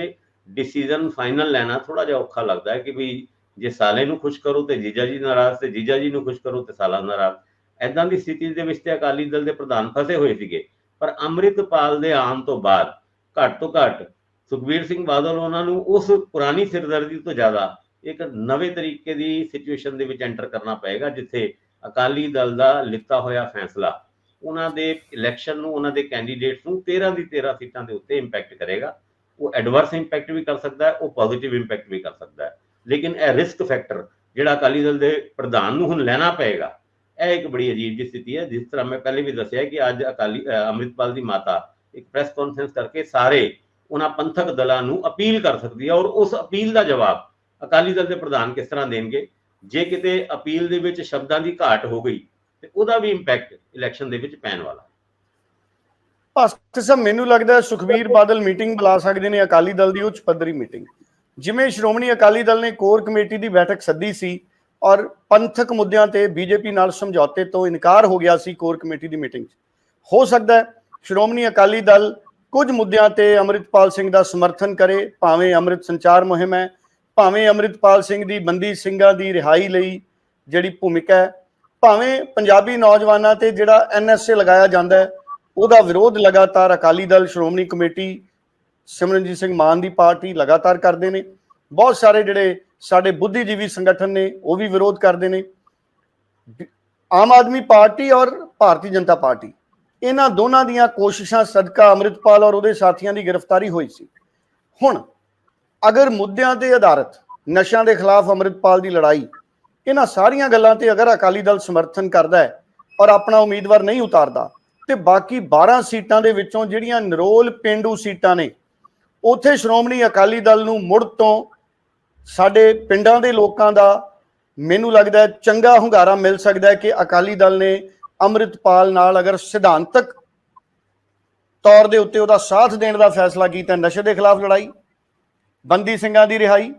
ਡਿਸੀਜਨ ਫਾਈਨਲ ਲੈਣਾ ਥੋੜਾ ਜਿਹਾ ਔਖਾ ਲੱਗਦਾ ਹੈ ਕਿ ਵੀ ਜੇ ਸਾਲੇ ਨੂੰ ਖੁਸ਼ ਕਰੋ ਤੇ ਜੀਜਾ ਜੀ ਨਾਰਾਜ਼, ਤੇ ਜੀਜਾ ਜੀ ਨੂੰ ਖੁਸ਼ ਕਰੋ ਤੇ ਸਾਲਾ ਨਾਰਾਜ਼। ਐਦਾਂ ਦੀ ਸਥਿਤੀ ਦੇ ਵਿੱਚ ਤੇ ਅਕਾਲੀ ਦਲ ਦੇ ਪ੍ਰਧਾਨ ਫਸੇ ਹੋਏ ਸੀਗੇ, ਪਰ ਅੰਮ੍ਰਿਤਪਾਲ ਦੇ ਆਉਣ ਤੋਂ ਬਾਅਦ ਘੱਟ ਤੋਂ ਘੱਟ ਸੁਖਬੀਰ ਸਿੰਘ ਬਾਦਲ ਉਹਨਾਂ ਨੂੰ ਉਸ ਪੁਰਾਣੀ ਸਿਰਦਰਦੀ ਤੋਂ ਜ਼ਿਆਦਾ ਇੱਕ ਨਵੇਂ ਤਰੀਕੇ ਦੀ ਸਿਚੁਏਸ਼ਨ ਦੇ ਵਿੱਚ ਐਂਟਰ ਕਰਨਾ ਪਏਗਾ, ਜਿੱਥੇ ਅਕਾਲੀ ਦਲ ਦਾ ਲਿੱਤਾ ਹੋਇਆ ਫੈਸਲਾ ਉਹਨਾਂ ਦੇ ਇਲੈਕਸ਼ਨ ਨੂੰ, ਉਹਨਾਂ ਦੇ ਕੈਂਡੀਡੇਟਸ ਨੂੰ 13 ਦੀ 13 ਸੀਟਾਂ ਦੇ ਉੱਤੇ ਇੰਪੈਕਟ ਕਰੇਗਾ। ਉਹ ਐਡਵਰਸ ਇੰਪੈਕਟ ਵੀ ਕਰ ਸਕਦਾ ਹੈ, ਉਹ ਪੋਜ਼ਿਟਿਵ ਇੰਪੈਕਟ ਵੀ ਕਰ ਸਕਦਾ ਹੈ। ਲੇਕਿਨ ਇਹ ਰਿਸਕ ਫੈਕਟਰ ਜਿਹੜਾ ਅਕਾਲੀ ਦਲ ਦੇ ਪ੍ਰਧਾਨ ਨੂੰ ਹੁਣ ਲੈਣਾ ਪਏਗਾ ਇਹ ਇੱਕ ਬੜੀ ਅਜੀਬ ਜਿਹੀ ਸਥਿਤੀ ਹੈ ਜਿਸ ਤਰ੍ਹਾਂ ਮੈਂ ਪਹਿਲੇ ਵੀ ਦੱਸਿਆ ਕਿ ਅੱਜ ਅਕਾਲੀ ਅ, ਅੰਮ੍ਰਿਤਪਾਲ ਦੀ ਮਾਤਾ ਇੱਕ ਪ੍ਰੈਸ ਕਾਨਫਰੰਸ ਕਰਕੇ ਸਾਰੇ ਉਹਨਾਂ ਪੰਥਕ ਦਲਾਂ ਨੂੰ ਅਪੀਲ ਕਰ ਸਕਦੀ ਹੈ ਔਰ ਉਸ ਅਪੀਲ ਦਾ ਜਵਾਬ ਅਕਾਲੀ ਦਲ ਦੇ ਪ੍ਰਧਾਨ ਕਿਸ ਤਰ੍ਹਾਂ ਦੇਣਗੇ? ਜੇ ਕਿਤੇ ਅਪੀਲ ਦੇ ਵਿੱਚ ਸ਼ਬਦਾਂ ਦੀ ਘਾਟ ਹੋ ਗਈ ਤੇ ਉਹਦਾ ਵੀ ਇੰਪੈਕਟ ਇਲੈਕਸ਼ਨ ਦੇ ਵਿੱਚ ਪੈਣ ਵਾਲਾ ਭਾਸਕਰ ਸਾਹਿਬ ਮੈਨੂੰ ਲੱਗਦਾ ਹੈ ਸੁਖਬੀਰ ਬਾਦਲ ਮੀਟਿੰਗ ਬੁਲਾ ਸਕਦੇ ਨੇ ਅਕਾਲੀ ਦਲ ਦੀ ਉੱਚ ਪੱਧਰੀ ਮੀਟਿੰਗ ਜਿਵੇਂ ਸ਼੍ਰੋਮਣੀ ਅਕਾਲੀ ਦਲ ਨੇ ਕੋਰ ਕਮੇਟੀ ਦੀ ਬੈਠਕ ਸੱਦੀ ਸੀ ਔਰ ਪੰਥਕ ਮੁੱਦਿਆਂ ਤੇ ਬੀਜੇਪੀ ਨਾਲ ਸਮਝੌਤੇ ਤੋਂ ਇਨਕਾਰ ਹੋ ਗਿਆ ਸੀ ਕੋਰ ਕਮੇਟੀ ਦੀ ਮੀਟਿੰਗ 'ਚ। ਹੋ ਸਕਦਾ ਹੈ ਸ਼੍ਰੋਮਣੀ ਅਕਾਲੀ ਦਲ ਕੁਝ ਮੁੱਦਿਆਂ ਤੇ ਅੰਮ੍ਰਿਤਪਾਲ ਸਿੰਘ ਦਾ ਸਮਰਥਨ ਕਰੇ, ਭਾਵੇਂ ਅੰਮ੍ਰਿਤ ਸੰਚਾਰ ਮੁਹਿੰਮ ਹੈ, ਭਾਵੇਂ ਅੰਮ੍ਰਿਤਪਾਲ ਸਿੰਘ ਦੀ ਬੰਦੀ ਸਿੰਘਾਂ ਦੀ ਰਿਹਾਈ ਲਈ ਜਿਹੜੀ ਭੂਮਿਕਾ ਹੈ, ਭਾਵੇਂ ਪੰਜਾਬੀ ਨੌਜਵਾਨਾਂ ਤੇ ਜਿਹੜਾ ਐਨਐਸਏ ਲਗਾਇਆ ਜਾਂਦਾ ਹੈ, ਉਹਦਾ ਵਿਰੋਧ ਲਗਾਤਾਰ ਅਕਾਲੀ ਦਲ, ਸ਼੍ਰੋਮਣੀ ਕਮੇਟੀ, ਸਿਮਰਨਜੀਤ ਸਿੰਘ ਮਾਨ ਦੀ ਪਾਰਟੀ ਲਗਾਤਾਰ ਕਰਦੇ ਨੇ। ਬਹੁਤ ਸਾਰੇ ਜਿਹੜੇ ਸਾਡੇ ਬੁੱਧੀਜੀਵੀ ਸੰਗਠਨ ਨੇ, ਉਹ ਵੀ ਵਿਰੋਧ ਕਰਦੇ ਨੇ। ਆਮ ਆਦਮੀ ਪਾਰਟੀ ਔਰ ਭਾਰਤੀ ਜਨਤਾ ਪਾਰਟੀ, ਇਹਨਾਂ ਦੋਨਾਂ ਦੀਆਂ ਕੋਸ਼ਿਸ਼ਾਂ ਸਦਕਾ ਅੰਮ੍ਰਿਤਪਾਲ ਔਰ ਉਹਦੇ ਸਾਥੀਆਂ ਦੀ ਗ੍ਰਿਫਤਾਰੀ ਹੋਈ ਸੀ। ਹੁਣ ਅਗਰ ਮੁੱਦਿਆਂ ਤੇ ਆਧਾਰਿਤ ਨਸ਼ਿਆਂ ਦੇ ਖਿਲਾਫ ਅੰਮ੍ਰਿਤਪਾਲ ਦੀ ਲੜਾਈ, ਇਹਨਾਂ ਸਾਰੀਆਂ ਗੱਲਾਂ ਤੇ ਅਗਰ ਅਕਾਲੀ ਦਲ ਸਮਰਥਨ ਕਰਦਾ ਹੈ ਔਰ ਆਪਣਾ ਉਮੀਦਵਾਰ ਨਹੀਂ ਉਤਾਰਦਾ, ਤੇ ਬਾਕੀ 12 ਸੀਟਾਂ ਦੇ ਵਿੱਚੋਂ ਜਿਹੜੀਆਂ ਨਿਰੋਲ ਪਿੰਡੂ ਸੀਟਾਂ ਨੇ, ਉੱਥੇ ਸ਼੍ਰੋਮਣੀ ਅਕਾਲੀ ਦਲ ਨੂੰ ਮੁੜ ਤੋਂ ਸਾਡੇ ਪਿੰਡਾਂ ਦੇ ਲੋਕਾਂ ਦਾ ਮੈਨੂੰ ਲੱਗਦਾ ਚੰਗਾ ਹੁੰਗਾਰਾ ਮਿਲ ਸਕਦਾ ਕਿ ਅਕਾਲੀ ਦਲ ਨੇ ਅੰਮ੍ਰਿਤਪਾਲ ਨਾਲ ਅਗਰ ਸਿਧਾਂਤਕ ਤੌਰ ਦੇ ਉੱਤੇ ਉਹਦਾ ਸਾਥ ਦੇਣ ਦਾ ਫੈਸਲਾ ਕੀਤਾ, ਨਸ਼ੇ ਦੇ ਖਿਲਾਫ ਲੜਾਈ, ਬੰਦੀ ਸਿੰਘਾਂ ਦੀ ਰਿਹਾਈ,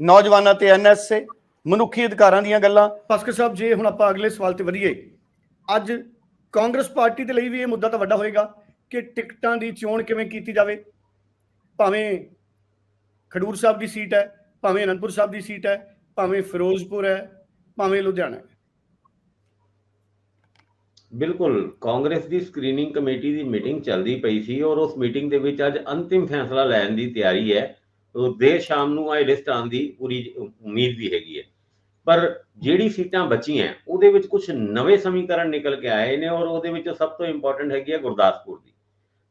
ਨੌਜਵਾਨਾਂ ਤੇ ਐਨਐਸਏ ਮਨੁੱਖੀ ਅਧਿਕਾਰਾਂ ਦੀਆਂ ਗੱਲਾਂ। ਭਾਸਕਰ ਸਾਹਿਬ, ਜੇ ਹੁਣ ਆਪਾਂ ਅਗਲੇ ਸਵਾਲ ਤੇ ਵਧੀਏ, ਅੱਜ ਕਾਂਗਰਸ ਪਾਰਟੀ ਦੇ ਲਈ ਵੀ ਇਹ ਮੁੱਦਾ ਤਾਂ ਵੱਡਾ ਹੋਏਗਾ ਕਿ ਟਿਕਟਾਂ ਦੀ ਚੋਣ ਕਿਵੇਂ ਕੀਤੀ ਜਾਵੇ? ਭਾਵੇਂ ਖਡੂਰ ਸਾਹਿਬ ਦੀ ਸੀਟ ਹੈ, ਭਾਵੇਂ ਅਨੰਦਪੁਰ ਸਾਹਿਬ ਦੀ ਸੀਟ ਹੈ, ਭਾਵੇਂ ਫਿਰੋਜ਼ਪੁਰ ਹੈ, ਭਾਵੇਂ ਲੁਧਿਆਣਾ ਹੈ। ਬਿਲਕੁਲ, ਕਾਂਗਰਸ ਦੀ ਸਕਰੀਨਿੰਗ ਕਮੇਟੀ ਦੀ ਮੀਟਿੰਗ ਚੱਲਦੀ ਪਈ ਸੀ ਔਰ ਉਸ ਮੀਟਿੰਗ ਦੇ ਵਿੱਚ ਅੱਜ ਅੰਤਿਮ ਫੈਸਲਾ ਲੈਣ ਦੀ ਤਿਆਰੀ ਹੈ। ਉਹ ਦੇਰ ਸ਼ਾਮ ਨੂੰ ਆਈ ਲਿਸਟ ਆਉਣ ਦੀ ਪੂਰੀ ਉਮੀਦ ਵੀ ਹੈਗੀ ਹੈ। ਪਰ ਜਿਹੜੀ ਸੀਟਾਂ ਬਚੀਆਂ, ਉਹਦੇ ਵਿੱਚ ਕੁਝ ਨਵੇਂ ਸਮੀਕਰਨ ਨਿਕਲ ਕੇ ਆਏ ਨੇ ਔਰ ਉਹਦੇ ਵਿੱਚ ਸਭ ਤੋਂ ਇੰਪੋਰਟੈਂਟ ਹੈਗੀ ਹੈ ਗੁਰਦਾਸਪੁਰ ਦੀ।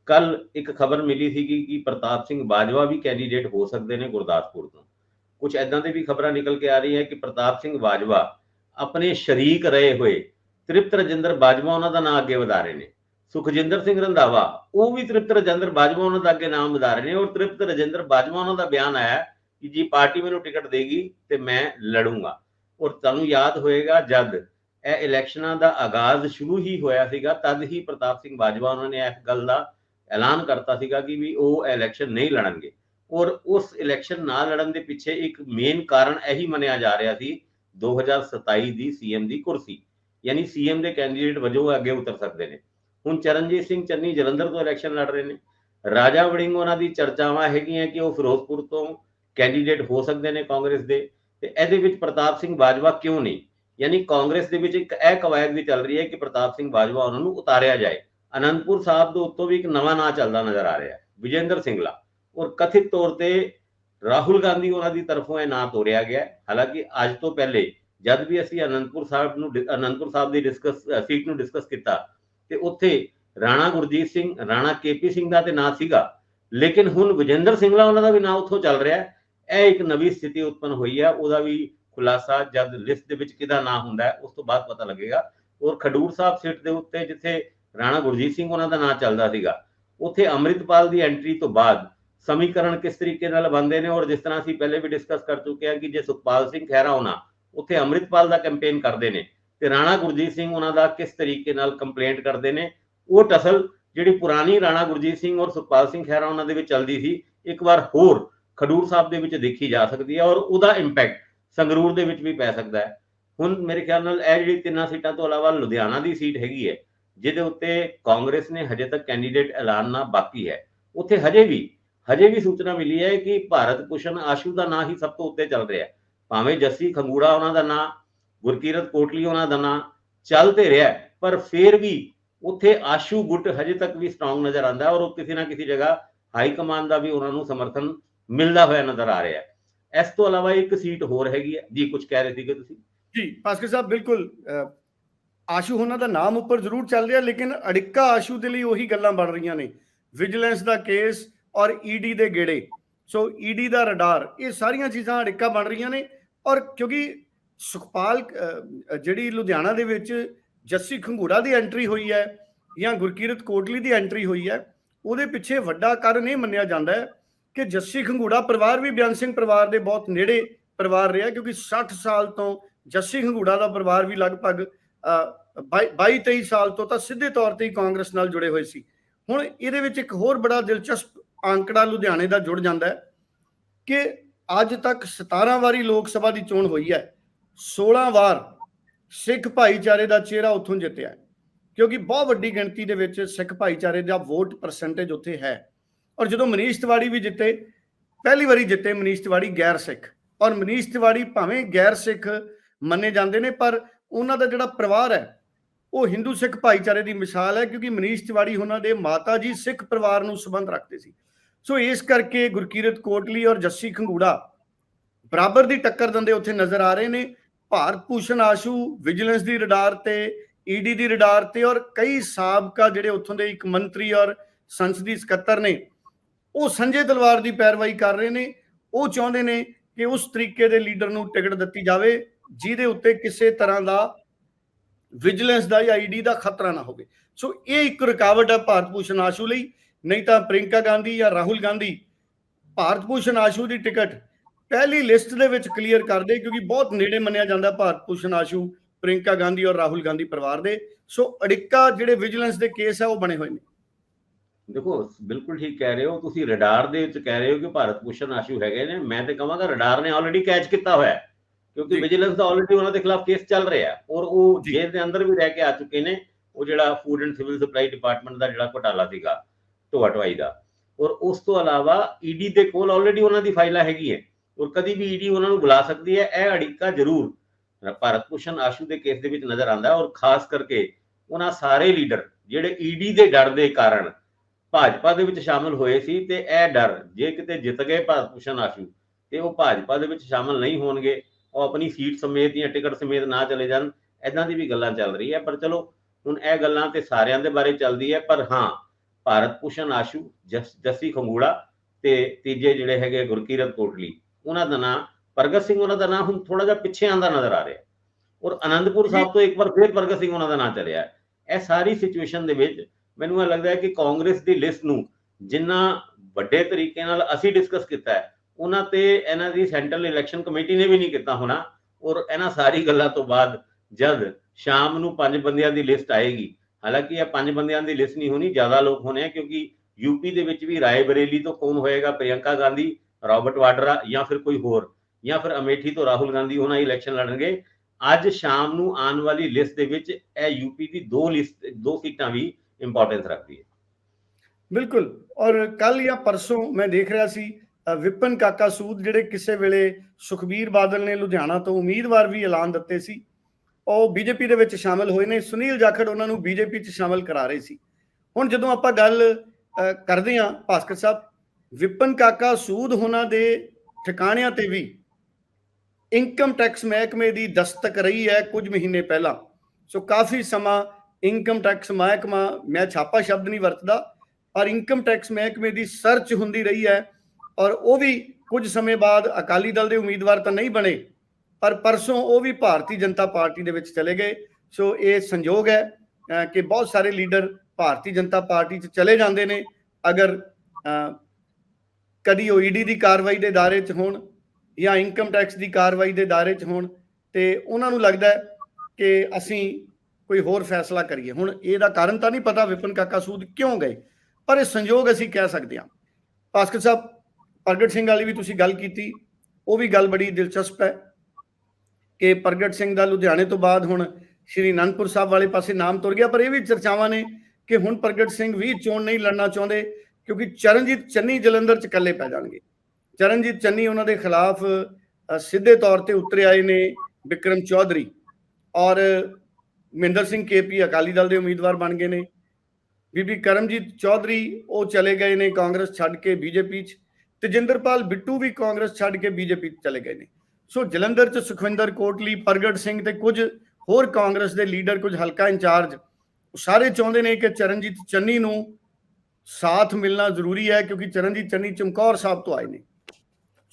ਕੱਲ ਇੱਕ ਖਬਰ ਮਿਲੀ ਸੀਗੀ ਕਿ ਪ੍ਰਤਾਪ ਸਿੰਘ ਬਾਜਵਾ ਵੀ ਕੈਂਡੀਡੇਟ ਹੋ ਸਕਦੇ ਨੇ ਗੁਰਦਾਸਪੁਰ ਤੋਂ। ਕੁਝ ਐਦਾਂ ਦੇ ਵੀ ਖਬਰਾਂ ਨਿਕਲ ਕੇ ਆ ਰਹੀ ਹੈ ਕਿ ਪ੍ਰਤਾਪ ਸਿੰਘ ਬਾਜਵਾ ਆਪਣੇ ਸ਼ਰੀਕ ਰਹੇ ਹੋਏ ਤ੍ਰਿਪਤ ਰਜਿੰਦਰ ਬਾਜਵਾ ਉਹਨਾਂ ਦਾ ਨਾਂ ਅੱਗੇ ਵਧਾ ਰਹੇ ਨੇ। ਸੁਖਜਿੰਦਰ ਸਿੰਘ ਰੰਧਾਵਾ, ਉਹ ਵੀ ਤ੍ਰਿਪਤ ਰਜਿੰਦਰ ਬਾਜਵਾ ਉਹਨਾਂ ਦਾ ਅੱਗੇ ਨਾਮ ਵਧਾ ਰਹੇ ਨੇ ਔਰ ਤ੍ਰਿਪਤ ਰਜਿੰਦਰ ਬਾਜਵਾ ਉਹਨਾਂ ਦਾ ਬਿਆਨ ਆਇਆ ਕਿ ਜੀ ਪਾਰਟੀ ਮੈਨੂੰ ਟਿਕਟ ਦੇਗੀ ਤੇ ਮੈਂ ਲੜੂੰਗਾ। ਔਰ ਤੁਹਾਨੂੰ ਯਾਦ ਹੋਏਗਾ ਜਦ ਇਹ ਇਲੈਕਸ਼ਨਾਂ ਦਾ ਆਗਾਜ਼ ਸ਼ੁਰੂ ਹੀ ਹੋਇਆ ਸੀਗਾ, ਤਦ ਹੀ ਪ੍ਰਤਾਪ ਸਿੰਘ ਬਾਜਵਾ ਉਹਨਾਂ ਨੇ ਇਸ ਗੱਲ ਦਾ ਐਲਾਨ ਕਰਤਾ ਸੀਗਾ ਕਿ ਵੀ ਉਹ ਇਲੈਕਸ਼ਨ ਨਹੀਂ ਲੜਨਗੇ। ਔਰ ਉਸ ਇਲੈਕਸ਼ਨ ਨਾ ਲੜਨ ਦੇ ਪਿੱਛੇ ਇੱਕ ਮੇਨ ਕਾਰਨ ਇਹੀ ਮੰਨਿਆ ਜਾ ਰਿਹਾ ਸੀ 2027 ਦੀ ਸੀਐਮ ਦੀ ਕੁਰਸੀ। ਯਾਨੀ ਸੀਐਮ ਦੇ ਕੈਂਡੀਡੇਟ ਵਜੋਂ ਅੱਗੇ ਉਤਰ ਸਕਦੇ ਨੇ। ਹੁਣ ਚਰਨਜੀਤ ਸਿੰਘ ਚੰਨੀ ਜਲੰਧਰ ਤੋਂ ਇਲੈਕਸ਼ਨ ਲੜ ਰਹੇ ਨੇ। ਰਾਜਾ ਵੜਿੰਗ ਉਹਨਾਂ ਦੀ ਚਰਚਾਵਾਂ ਹੈਗੀਆਂ ਕਿ ਉਹ ਫਿਰੋਜ਼ਪੁਰ ਤੋਂ ਕੈਂਡੀਡੇਟ ਹੋ ਸਕਦੇ ਨੇ ਕਾਂਗਰਸ ਦੇ। ਤੇ ਇਹਦੇ ਵਿੱਚ ਪ੍ਰਤਾਪ ਸਿੰਘ ਬਾਜਵਾ ਕਿਉਂ ਨਹੀਂ? ਯਾਨੀ ਕਾਂਗਰਸ ਦੇ ਵਿੱਚ ਇੱਕ ਇਹ ਕਵਾਇਦ ਵੀ ਚੱਲ ਰਹੀ ਹੈ ਕਿ ਪ੍ਰਤਾਪ ਸਿੰਘ ਬਾਜਵਾ ਉਹਨਾਂ ਨੂੰ ਉਤਾਰਿਆ ਜਾਏ। ਅਨੰਦਪੁਰ ਸਾਹਿਬ ਦੇ ਉੱਤੋਂ ਵੀ ਇੱਕ ਨਵਾਂ ਨਾਂ ਚੱਲਦਾ ਨਜ਼ਰ ਆ ਰਿਹਾ ਹੈ, ਵਿਜੇਂਦਰ ਸਿੰਗਲਾ। ਔਰ ਕਥਿਤ ਤੌਰ ਤੇ ਰਾਹੁਲ ਗਾਂਧੀ ਉਹਨਾਂ ਦੀ ਤਰਫੋਂ ਇਹ ਨਾਂ ਤੋਰਿਆ ਗਿਆ ਹਾਲਾਂਕਿ ਅੱਜ ਤੋਂ ਪਹਿਲੇ ਜਦ ਵੀ ਅਸੀਂ ਅਨੰਦਪੁਰ ਸਾਹਿਬ ਨੂੰ ਅਨੰਦਪੁਰ ਸਾਹਿਬ ਦੀ ਡਿਸਕਸ ਸੀਟ ਨੂੰ ਡਿਸਕਸ ਕੀਤਾ ਤੇ ਉੱਥੇ ਰਾਣਾ ਗੁਰਜੀਤ ਸਿੰਘ, ਰਾਣਾ ਕੇਪੀ ਸਿੰਘ ਦਾ ਤੇ ਨਾਂ ਸੀਗਾ। ਲੇਕਿਨ ਹੁਣ ਵਿਜੇਂਦਰ ਸਿੰਘਲਾ ਉਹਨਾਂ ਦਾ ਵੀ ਨਾਂ ਉੱਥੋਂ ਚੱਲ ਰਿਹਾ ਹੈ। ਇਹ ਇੱਕ ਨਵੀਂ ਸਥਿਤੀ ਉਤਪਨ ਹੋਈ ਹੈ। ਉਹਦਾ ਵੀ ਖੁਲਾਸਾ ਜਦ ਲਿਸਟ ਦੇ ਵਿੱਚ ਕਿਹਦਾ ਨਾਂ ਹੁੰਦਾ ਹੈ, ਉਸ ਤੋਂ ਬਾਅਦ ਪਤਾ ਲੱਗੇਗਾ। ਔਰ ਖਡੂਰ ਸਾਹਿਬ ਸੀਟ ਦੇ ਉੱਤੇ ਜਿੱਥੇ ਰਾਣਾ ਗੁਰਜੀਤ ਸਿੰਘ ਉਹਨਾਂ ਦਾ ਨਾਂ ਚੱਲਦਾ ਸੀਗਾ। ਉੱਥੇ ਅੰਮ੍ਰਿਤਪਾਲ ਦੀ ਐਂਟਰੀ ਤੋਂ ਬਾਅਦ ਸਮੀਕਰਨ ਕਿਸ ਤਰੀਕੇ ਨਾਲ ਬਣਦੇ ਨੇ ਔਰ ਜਿਸ ਤਰ੍ਹਾਂ ਅਸੀਂ ਪਹਿਲੇ ਵੀ ਡਿਸਕਸ ਕਰ ਚੁੱਕੇ ਹਾਂ ਕਿ ਜੇ ਸੁਖਪਾਲ ਸਿੰਘ ਖਹਿਰਾ ਹੋਣਾ, ਉੱਥੇ ਅੰਮ੍ਰਿਤਪਾਲ ਦਾ ਕੈਂਪੇਨ ਕਰਦੇ ਨੇ ਤੇ ਰਾਣਾ ਗੁਰਜੀਤ ਸਿੰਘ ਉਹਨਾਂ ਦਾ ਕਿਸ ਤਰੀਕੇ ਨਾਲ ਕੰਪਲੇਂਟ ਕਰਦੇ ਨੇ, ਉਹ ਟਸਲ ਜਿਹੜੀ ਪੁਰਾਣੀ ਰਾਣਾ ਗੁਰਜੀਤ ਸਿੰਘ ਔਰ ਸੁਖਪਾਲ ਸਿੰਘ ਖਹਿਰਾ ਉਹਨਾਂ ਦੇ ਵਿੱਚ ਚੱਲਦੀ ਸੀ, ਇੱਕ ਵਾਰ ਹੋਰ ਖਡੂਰ ਸਾਹਿਬ ਦੇ ਵਿੱਚ ਦੇਖੀ ਜਾ ਸਕਦੀ ਹੈ ਔਰ ਉਹਦਾ ਇੰਪੈਕਟ ਸੰਗਰੂਰ ਦੇ ਵਿੱਚ ਵੀ ਪੈ ਸਕਦਾ ਹੈ। ਹੁਣ ਮੇਰੇ ਖਿਆਲ ਨਾਲ ਇਹ ਜਿਹੜੀ ਤਿੰਨਾਂ ਸੀਟਾਂ ਤੋਂ ਇਲਾਵਾ ਲੁਧਿਆਣਾ ਦੀ ਸੀਟ ਹੈਗੀ ਹੈ ਜਿਹਦੇ ਉੱਤੇ ਕਾਂਗਰਸ ਨੇ ਹਜੇ ਤੱਕ ਕੈਂਡੀਡੇਟ ਐਲਾਨਣਾ ਬਾਕੀ ਹੈ। ਉੱਥੇ ਹਜੇ ਵੀ ਹਜੇ ਵੀ ਸੂਚਨਾ ਮਿਲੀ ਹੈ ਕਿ ਭਾਰਤ ਭੂਸ਼ਣ ਆਸ਼ੂ ਦਾ ਨਾਂ ਹੀ ਸਭ ਤੋਂ ਉੱਤੇ ਚੱਲ ਰਿਹਾ ਹੈ। ਭਾਵੇਂ ਜੱਸੀ ਖੰਗੂੜਾ ਉਹਨਾਂ ਦਾ ਨਾਂ, ਗੁਰਕੀਰਤ ਕੋਟਲੀ ਉਹਨਾਂ ਦਾ ਨਾਂ ਚੱਲ ਤੇ ਰਿਹਾ ਪਰ ਫਿਰ ਵੀ ਉੱਥੇ ਆਸ਼ੂ ਗੁੱਟ ਹਜੇ ਤੱਕ ਵੀ ਸਟਰੋਂਗ ਨਜ਼ਰ ਆਉਂਦਾ ਔਰ ਉਹ ਕਿਸੇ ਨਾ ਕਿਸੇ ਜਗ੍ਹਾ ਹਾਈ ਕਮਾਂਡ ਦਾ ਵੀ ਉਹਨਾਂ ਨੂੰ ਸਮਰਥਨ ਮਿਲਦਾ ਹੋਇਆ ਨਜ਼ਰ ਆ ਰਿਹਾ ਹੈ। ਇਸ ਤੋਂ ਇਲਾਵਾ ਇੱਕ ਸੀਟ ਹੋਰ ਹੈਗੀ ਹੈ। ਜੀ ਕੁਝ ਕਹਿ ਰਹੇ ਸੀਗੇ ਤੁਸੀਂ? ਜੀ, ਭਾਸਕਰ ਸਾਹਿਬ, ਬਿਲਕੁਲ ਆਸ਼ੂ ਉਹਨਾਂ ਦਾ ਨਾਮ ਉੱਪਰ ਜ਼ਰੂਰ ਚੱਲ ਰਿਹਾ, ਲੇਕਿਨ ਅੜਿੱਕਾ ਆਸ਼ੂ ਦੇ ਲਈ ਉਹੀ ਗੱਲਾਂ ਬਣ ਰਹੀਆਂ ਨੇ। ਵਿਜੀਲੈਂਸ ਦਾ ਕੇਸ ਔਰ ਈਡੀ ਦੇ ਗੇੜੇ। ਸੋ ਈਡੀ ਦਾ ਰਡਾਰ ਇਹ ਸਾਰੀਆਂ ਚੀਜ਼ਾਂ ਅੜਿੱਕਾ ਬਣ ਰਹੀਆਂ ਨੇ ਔਰ ਕਿਉਂਕਿ ਸੁਖਪਾਲ ਜਿਹੜੀ ਲੁਧਿਆਣਾ ਦੇ ਵਿੱਚ ਜੱਸੀ ਖੰਗੂੜਾ ਦੀ ਐਂਟਰੀ ਹੋਈ ਹੈ ਜਾਂ ਗੁਰਕੀਰਤ ਕੋਟਲੀ ਦੀ ਐਂਟਰੀ ਹੋਈ ਹੈ, ਉਹਦੇ ਪਿੱਛੇ ਵੱਡਾ ਕਾਰਨ ਇਹ ਮੰਨਿਆ ਜਾਂਦਾ ਹੈ ਕਿ ਜੱਸੀ ਖੰਗੂੜਾ ਪਰਿਵਾਰ ਵੀ ਬਿਆਨ ਸਿੰਘ ਪਰਿਵਾਰ ਦੇ ਬਹੁਤ ਨੇੜੇ ਪਰਿਵਾਰ ਰਿਹਾ, ਕਿਉਂਕਿ 60 ਸਾਲ ਤੋਂ ਜੱਸੀ ਖੰਗੂੜਾ ਦਾ ਪਰਿਵਾਰ ਵੀ ਲਗਭਗ 22 23 ਸਾਲ ਤੋਂ ਤਾਂ ਸਿੱਧੇ ਤੌਰ ਤੇ ਹੀ ਕਾਂਗਰਸ ਨਾਲ ਜੁੜੇ ਹੋਏ ਸੀ। ਹੁਣ ਇਹਦੇ ਵਿੱਚ ਇੱਕ ਹੋਰ ਬੜਾ ਦਿਲਚਸਪ ਅੰਕੜਾ ਲੁਧਿਆਣੇ ਦਾ ਜੁੜ ਜਾਂਦਾ ਹੈ ਕਿ ਅੱਜ ਤੱਕ 17 ਵਾਰੀ ਲੋਕ ਸਭਾ ਦੀ ਚੋਣ ਹੋਈ ਹੈ। 16 ਵਾਰ ਸਿੱਖ ਭਾਈਚਾਰੇ ਦਾ ਚਿਹਰਾ ਉੱਥੋਂ ਜਿੱਤਿਆ ਕਿਉਂਕਿ ਬਹੁਤ ਵੱਡੀ ਗਿਣਤੀ ਦੇ ਵਿੱਚ ਸਿੱਖ ਭਾਈਚਾਰੇ ਦਾ ਵੋਟ ਪਰਸੈਂਟੇਜ ਉੱਥੇ ਹੈ। ਔਰ ਜਦੋਂ ਮਨੀਸ਼ ਤਿਵਾੜੀ ਵੀ ਜਿੱਤੇ, ਪਹਿਲੀ ਵਾਰੀ ਜਿੱਤੇ ਮਨੀਸ਼ ਤਿਵਾੜੀ ਗੈਰ ਸਿੱਖ। ਔਰ ਮਨੀਸ਼ ਤਿਵਾੜੀ ਭਾਵੇਂ ਗੈਰ ਸਿੱਖ ਮੰਨੇ ਜਾਂਦੇ ਨੇ, ਪਰ ਉਹਨਾਂ ਦਾ ਜਿਹੜਾ ਪਰਿਵਾਰ ਹੈ, ਉਹ ਹਿੰਦੂ ਸਿੱਖ ਭਾਈਚਾਰੇ ਦੀ ਮਿਸਾਲ ਹੈ ਕਿਉਂਕਿ ਮਨੀਸ਼ ਤਿਵਾੜੀ ਉਹਨਾਂ ਦੇ ਮਾਤਾ ਜੀ ਸਿੱਖ ਪਰਿਵਾਰ ਨੂੰ ਸੰਬੰਧ ਰੱਖਦੇ ਸੀ। ਸੋ ਇਸ ਕਰਕੇ ਗੁਰਕੀਰਤ ਕੋਟਲੀ ਔਰ ਜੱਸੀ ਖੰਗੂੜਾ ਬਰਾਬਰ ਦੀ ਟੱਕਰ ਦਿੰਦੇ ਉੱਥੇ ਨਜ਼ਰ ਆ ਰਹੇ ਨੇ। ਭਾਰਤ ਭੂਸ਼ਣ ਆਸ਼ੂ ਵਿਜੀਲੈਂਸ ਦੀ ਰਡਾਰ ਤੇ ਈਡੀ ਦੀ ਰਡਾਰ ਤੇ ਔਰ ਕਈ ਸਾਬਕਾ ਜਿਹੜੇ ਉੱਥੋਂ ਦੇ ਇੱਕ ਮੰਤਰੀ ਔਰ ਸੰਸਦੀ ਸਕੱਤਰ ਨੇ, ਉਹ ਸੰਜੇ ਦਲਵਾਰ ਦੀ ਪੈਰਵਾਈ ਕਰ ਰਹੇ ਨੇ। ਉਹ ਚਾਹੁੰਦੇ ਨੇ ਕਿ ਉਸ ਤਰੀਕੇ ਦੇ ਲੀਡਰ ਨੂੰ ਟਿਕਟ ਦਿੱਤੀ ਜਾਵੇ। ਜਿਹਦੇ ਉੱਤੇ ਕਿਸੇ ਤਰ੍ਹਾਂ ਦਾ ਵਿਜੀਲੈਂਸ ਦਾ ਜਾਂ ਈਡੀ ਦਾ ਖਤਰਾ ਨਾ ਹੋਵੇ। ਸੋ ਇਹ ਇੱਕ ਰੁਕਾਵਟ ਹੈ ਭਾਰਤ ਭੂਸ਼ਣ ਆਸ਼ੂ ਲਈ। ਨਹੀਂ ਤਾਂ ਪ੍ਰਿੰਕਾ ਗਾਂਧੀ ਜਾਂ ਰਾਹੁਲ ਗਾਂਧੀ, ਭਾਰਤ ਭੂਸ਼ਣ ਆਸ਼ੂ ਦੀ ਟਿਕਟ ਪਹਿਲੀ ਲਿਸਟ ਦੇ ਵਿੱਚ ਕਲੀਅਰ ਕਰਦੇ ਕਿਉਂਕਿ ਬਹੁਤ ਨੇੜੇ ਮੰਨਿਆ ਜਾਂਦਾ ਭਾਰਤ ਭੂਸ਼ਣ ਆਸ਼ੂ ਪ੍ਰਿੰਕਾ ਗਾਂਧੀ ਔਰ ਰਾਹੁਲ ਗਾਂਧੀ ਪਰਿਵਾਰ ਦੇ। ਸੋ ਅੜਿੱਕਾ ਜਿਹੜੇ ਵਿਜੀਲੈਂਸ ਦੇ ਕੇਸ ਹੈ ਉਹ ਬਣੇ ਹੋਏ ਨੇ। ਦੇਖੋ, ਬਿਲਕੁਲ ਠੀਕ ਕਹਿ ਰਹੇ ਹੋ। ਤੁਸੀਂ ਰਡਾਰ ਦੇ ਵਿੱਚ ਕਹਿ ਰਹੇ ਹੋ ਕਿ ਭਾਰਤ ਭੂਸ਼ਣ ਆਸ਼ੂ ਹੈਗੇ ਨੇ। ਮੈਂ ਤੇ ਕਹਾਂਗਾ ਰਡਾਰ ਨੇ ਆਲਰੇਡੀ ਕੈਚ ਕੀਤਾ ਹੋਇਆ। ਹੈ ਕਿਉਂਕਿ। ਵਿਜੀਲੈਂਸ ਦਾ ਆਲਰੇਡੀ ਉਹਨਾਂ ਦੇ ਖਿਲਾਫ ਕੇਸ ਚੱਲ ਰਿਹਾ ਹੈ। ਔਰ ਉਹ। ਜੇਲ੍ਹ ਦੇ ਅੰਦਰ ਵੀ ਰਹਿ ਕੇ ਆ ਚੁੱਕੇ ਨੇ। ਉਹ ਜਿਹੜਾ food and civil supply department ਦਾ ਜਿਹੜਾ ਘੁਟਾਲਾ ਸੀਗਾ ਢੋਆ ਢਵਾਈ ਦਾ। ਔਰ ਉਸ ਤੋਂ ਇਲਾਵਾ ਈਡੀ ਦੇ ਕੋਲ ਆਲਰੇਡੀ ਉਹਨਾਂ ਦੀ ਫਾਈਲਾਂ ਹੈਗੀ ਹੈ। ਔਰ ਕਦੀ ਵੀ ਈਡੀ ਉਹਨਾਂ ਨੂੰ ਬੁਲਾ ਸਕਦੀ ਹੈ। ਇਹ ਅੜਿੱਕਾ ਜ਼ਰੂਰ ਭਾਰਤ ਭੂਸ਼ਣ ਆਸ਼ੂ ਦੇ ਕੇਸ ਦੇ ਵਿੱਚ ਨਜ਼ਰ ਆਉਂਦਾ ਔਰ ਖਾਸ ਕਰਕੇ ਉਹਨਾਂ ਸਾਰੇ ਲੀਡਰ ਜਿਹੜੇ ਈਡੀ ਦੇ ਡਰ ਦੇ ਕਾਰਨ ਭਾਜਪਾ ਦੇ ਵਿੱਚ ਸ਼ਾਮਲ ਹੋਏ ਸੀ ਤੇ ਇਹ ਡਰ ਜੇ ਕਿਤੇ ਜਿੱਤ ਗਏ ਭਾਰਤ ਭੂਸ਼ਣ ਆਸ਼ੂ ਤੇ ਉਹ ਭਾਜਪਾ ਦੇ ਵਿੱਚ ਸ਼ਾਮਲ ਨਹੀਂ ਹੋਣਗੇ। ਉਹ ਆਪਣੀ ਸੀਟ ਸਮੇਤ ਜਾਂ ਟਿਕਟ ਸਮੇਤ ਨਾ ਚਲੇ ਜਾਣ ਐਦਾਂ ਦੀ ਵੀ ਗੱਲਾਂ ਚੱਲ ਰਹੀ ਹੈ। ਪਰ ਚਲੋ, ਹੁਣ ਇਹ ਗੱਲਾਂ ਤੇ ਸਾਰਿਆਂ ਦੇ ਬਾਰੇ ਚੱਲਦੀ ਹੈ। ਪਰ ਹਾਂ, ਭਾਰਤ ਭੂਸ਼ਣ ਆਸ਼ੂ, ਜਸ- ਜੱਸੀ ਖੰਗੂੜਾ ਤੇ ਤੀਜੇ ਜਿਹੜੇ ਹੈਗੇ ਗੁਰਕੀਰਤ ਕੋਟਲੀ, ਉਹਨਾਂ ਦਾ ਨਾਂ, ਪ੍ਰਗਟ ਸਿੰਘ ਉਹਨਾਂ ਦਾ ਨਾਂ ਹੁਣ ਥੋੜਾ ਜਿਹਾ ਪਿੱਛੇ ਆਂਦਾ ਨਜ਼ਰ ਆ ਰਿਹਾ। ਔਰ ਅਨੰਦਪੁਰ ਸਾਹਿਬ ਤੋਂ ਇੱਕ ਵਾਰ ਫਿਰ ਪ੍ਰਗਟ ਸਿੰਘ ਉਹਨਾਂ ਦਾ ਨਾਂ ਚੱਲਿਆ ਇਹ ਸਾਰੀ ਸਿਚੁਏਸ਼ਨ ਦੇ ਵਿੱਚ ਮੈਨੂੰ ਇਹ ਲੱਗਦਾ ਹੈ ਕਿ ਕਾਂਗਰਸ ਦੀ ਲਿਸਟ ਨੂੰ ਜਿੰਨਾ ਵੱਡੇ ਤਰੀਕੇ ਨਾਲ ਅਸੀਂ ਡਿਸਕਸ ਕੀਤਾ ਹੈ ਉਹਨਾਂ ਤੇ ਇਹਨਾਂ ਦੀ ਸੈਂਟਰਲ ਇਲੈਕਸ਼ਨ ਕਮੇਟੀ ਨੇ ਵੀ ਨਹੀਂ ਕੀਤਾ ਹੋਣਾ ਔਰ ਇਹਨਾਂ ਸਾਰੀ ਗੱਲਾਂ ਤੋਂ ਬਾਅਦ ਜਦ ਸ਼ਾਮ ਨੂੰ ਪੰਜ ਬੰਦਿਆਂ ਦੀ ਲਿਸਟ ਆਏਗੀ, ਹਾਲਾਂਕਿ ਇਹ ਪੰਜ ਬੰਦਿਆਂ ਦੀ ਲਿਸਟ ਨਹੀਂ ਹੋਣੀ, ਜ਼ਿਆਦਾ ਲੋਕ ਹੋਣੇ ਆ ਕਿਉਂਕਿ ਯੂਪੀ ਦੇ ਵਿੱਚ ਵੀ ਰਾਏ ਬਰੇਲੀ ਤੋਂ ਕੌਣ ਹੋਏਗਾ, ਪ੍ਰਿਯੰਕਾ ਗਾਂਧੀ, ਰਾਬਰਟ ਵਾਡਰਾ ਜਾਂ ਫਿਰ ਕੋਈ ਹੋਰ ਜਾਂ ਫਿਰ ਅਮੇਠੀ ਤੋਂ ਰਾਹੁਲ ਗਾਂਧੀ ਉਹਨਾਂ ਇਲੈਕਸ਼ਨ ਲੜਨਗੇ। ਅੱਜ ਸ਼ਾਮ ਨੂੰ ਆਉਣ ਵਾਲੀ ਲਿਸਟ ਦੇ ਵਿੱਚ ਇਹ ਯੂਪੀ ਦੀ ਦੋ ਲਿਸਟ, ਦੋ ਸੀਟਾਂ ਵੀ ਇੰਪੋਰਟੈਂਸ ਰੱਖਦੀ ਹੈ। ਬਿਲਕੁਲ ਔਰ ਕੱਲ ਜਾਂ ਪਰਸੋਂ ਮੈਂ ਦੇਖ ਰਿਹਾ ਸੀ ਵਿਪਨ ਕਾਕਾ ਸੂਦ ਜਿਹੜੇ ਕਿਸੇ ਵੇਲੇ ਸੁਖਬੀਰ ਬਾਦਲ ਨੇ ਲੁਧਿਆਣਾ ਤੋਂ ਉਮੀਦਵਾਰ ਵੀ ਐਲਾਨ ਦਿੱਤੇ ਸੀ, ਉਹ ਬੀਜੇਪੀ ਦੇ ਵਿੱਚ ਸ਼ਾਮਲ ਹੋਏ ਨੇ। ਸੁਨੀਲ ਜਾਖੜ ਉਹਨਾਂ ਨੂੰ ਬੀਜੇਪੀ 'ਚ ਸ਼ਾਮਲ ਕਰਾ ਰਹੇ ਸੀ। ਹੁਣ ਜਦੋਂ ਆਪਾਂ ਗੱਲ ਕਰਦੇ ਹਾਂ ਭਾਸਕਰ ਸਾਹਿਬ, ਵਿਪਨ ਕਾਕਾ ਸੂਦ ਉਹਨਾਂ ਦੇ ਠਿਕਾਣਿਆਂ ਤੇ ਵੀ ਇਨਕਮ ਟੈਕਸ ਮਹਿਕਮੇ ਦੀ ਦਸਤਕ ਰਹੀ ਹੈ ਕੁਝ ਮਹੀਨੇ ਪਹਿਲਾਂ। ਸੋ ਕਾਫੀ ਸਮਾਂ ਇਨਕਮ ਟੈਕਸ ਮਹਿਕਮਾ, ਮੈਂ ਛਾਪਾ ਸ਼ਬਦ ਨਹੀਂ ਵਰਤਦਾ, ਪਰ ਇਨਕਮ ਟੈਕਸ ਮਹਿਕਮੇ ਦੀ ਸਰਚ ਹੁੰਦੀ ਰਹੀ ਹੈ। ਔਰ ਉਹ ਵੀ ਕੁਝ ਸਮੇਂ ਬਾਅਦ ਅਕਾਲੀ ਦਲ ਦੇ ਉਮੀਦਵਾਰ ਤਾਂ ਨਹੀਂ ਬਣੇ, ਪਰ ਪਰਸੋਂ ਉਹ ਵੀ ਭਾਰਤੀ ਜਨਤਾ ਪਾਰਟੀ ਦੇ ਵਿੱਚ ਚਲੇ ਗਏ। ਸੋ ਇਹ ਸੰਯੋਗ ਹੈ ਕਿ ਬਹੁਤ ਸਾਰੇ ਲੀਡਰ ਭਾਰਤੀ ਜਨਤਾ ਪਾਰਟੀ 'ਚ ਚਲੇ ਜਾਂਦੇ ਨੇ। ਅਗਰ ਕਦੀ ਉਹ ਈਡੀ ਦੀ ਕਾਰਵਾਈ ਦੇ ਦਾਇਰੇ 'ਚ ਹੋਣ ਜਾਂ ਇਨਕਮ ਟੈਕਸ ਦੀ ਕਾਰਵਾਈ ਦੇ ਦਾਇਰੇ 'ਚ ਹੋਣ, ਤੇ ਉਹਨਾਂ ਨੂੰ ਲੱਗਦਾ ਕਿ ਅਸੀਂ ਕੋਈ ਹੋਰ ਫੈਸਲਾ ਕਰੀਏ। ਹੁਣ ਇਹਦਾ ਕਾਰਨ ਤਾਂ ਨਹੀਂ ਪਤਾ ਵਿਪਨ ਕਾਕਾ ਸੂਦ ਕਿਉਂ ਗਏ, ਪਰ ਇਹ ਸੰਯੋਗ ਅਸੀਂ ਕਹਿ ਸਕਦੇ ਹਾਂ। ਭਾਸਕਰ ਸਾਹਿਬ ਪ੍ਰਗਟ ਸਿੰਘ ਵਾਲੀ ਵੀ ਤੁਸੀਂ ਗੱਲ ਕੀਤੀ, ਉਹ ਵੀ ਗੱਲ ਬੜੀ ਦਿਲਚਸਪ ਹੈ ਕਿ ਪ੍ਰਗਟ ਸਿੰਘ ਦਾ ਲੁਧਿਆਣੇ ਤੋਂ ਬਾਅਦ ਹੁਣ ਸ਼੍ਰੀ ਅਨੰਦਪੁਰ ਸਾਹਿਬ ਵਾਲੇ ਪਾਸੇ ਨਾਮ ਤੁਰ ਗਿਆ, ਪਰ ਇਹ ਵੀ ਚਰਚਾਵਾਂ ਨੇ ਕਿ ਹੁਣ ਪ੍ਰਗਟ ਸਿੰਘ ਵੀ ਚੋਣ ਨਹੀਂ ਲੜਨਾ ਚਾਹੁੰਦੇ, ਕਿਉਂਕਿ ਚਰਨਜੀਤ ਚੰਨੀ ਜਲੰਧਰ ਚ ਇਕੱਲੇ ਪੈ ਜਾਣਗੇ। ਚਰਨਜੀਤ ਚੰਨੀ ਉਹਨਾਂ ਦੇ ਖਿਲਾਫ ਸਿੱਧੇ ਤੌਰ ਤੇ ਉਤਰੇ ਆਏ ਨੇ ਵਿਕਰਮ ਚੌਧਰੀ ਔਰ ਮਹਿੰਦਰ ਸਿੰਘ ਕੇਪੀ ਅਕਾਲੀ ਦਲ ਦੇ ਉਮੀਦਵਾਰ ਬਣ ਗਏ ਨੇ। ਬੀਬੀ ਕਰਮਜੀਤ ਚੌਧਰੀ ਉਹ ਚਲੇ ਗਏ ਨੇ ਕਾਂਗਰਸ ਛੱਡ ਕੇ ਬੀਜੇਪੀ 'ਚ। ਤੇਜਿੰਦਰਪਾਲ ਬਿੱਟੂ ਵੀ ਕਾਂਗਰਸ ਛੱਡ ਕੇ ਬੀਜੇਪੀ 'ਚ ਚਲੇ ਗਏ ਨੇ। ਸੋ ਜਲੰਧਰ 'ਚ ਸੁਖਵਿੰਦਰ ਕੋਟਲੀ, ਪ੍ਰਗਟ ਸਿੰਘ ਤੇ ਕੁਝ ਹੋਰ ਕਾਂਗਰਸ ਦੇ ਲੀਡਰ, ਕੁਝ ਹਲਕਾ ਇੰਚਾਰਜ ਸਾਰੇ ਚਾਹੁੰਦੇ ਨੇ ਕਿ ਚਰਨਜੀਤ ਚੰਨੀ ਨੂੰ ਸਾਥ ਮਿਲਣਾ ਜ਼ਰੂਰੀ ਹੈ ਕਿਉਂਕਿ ਚਰਨਜੀਤ ਚੰਨੀ ਚਮਕੌਰ ਸਾਹਿਬ ਤੋਂ ਆਏ ਨੇ।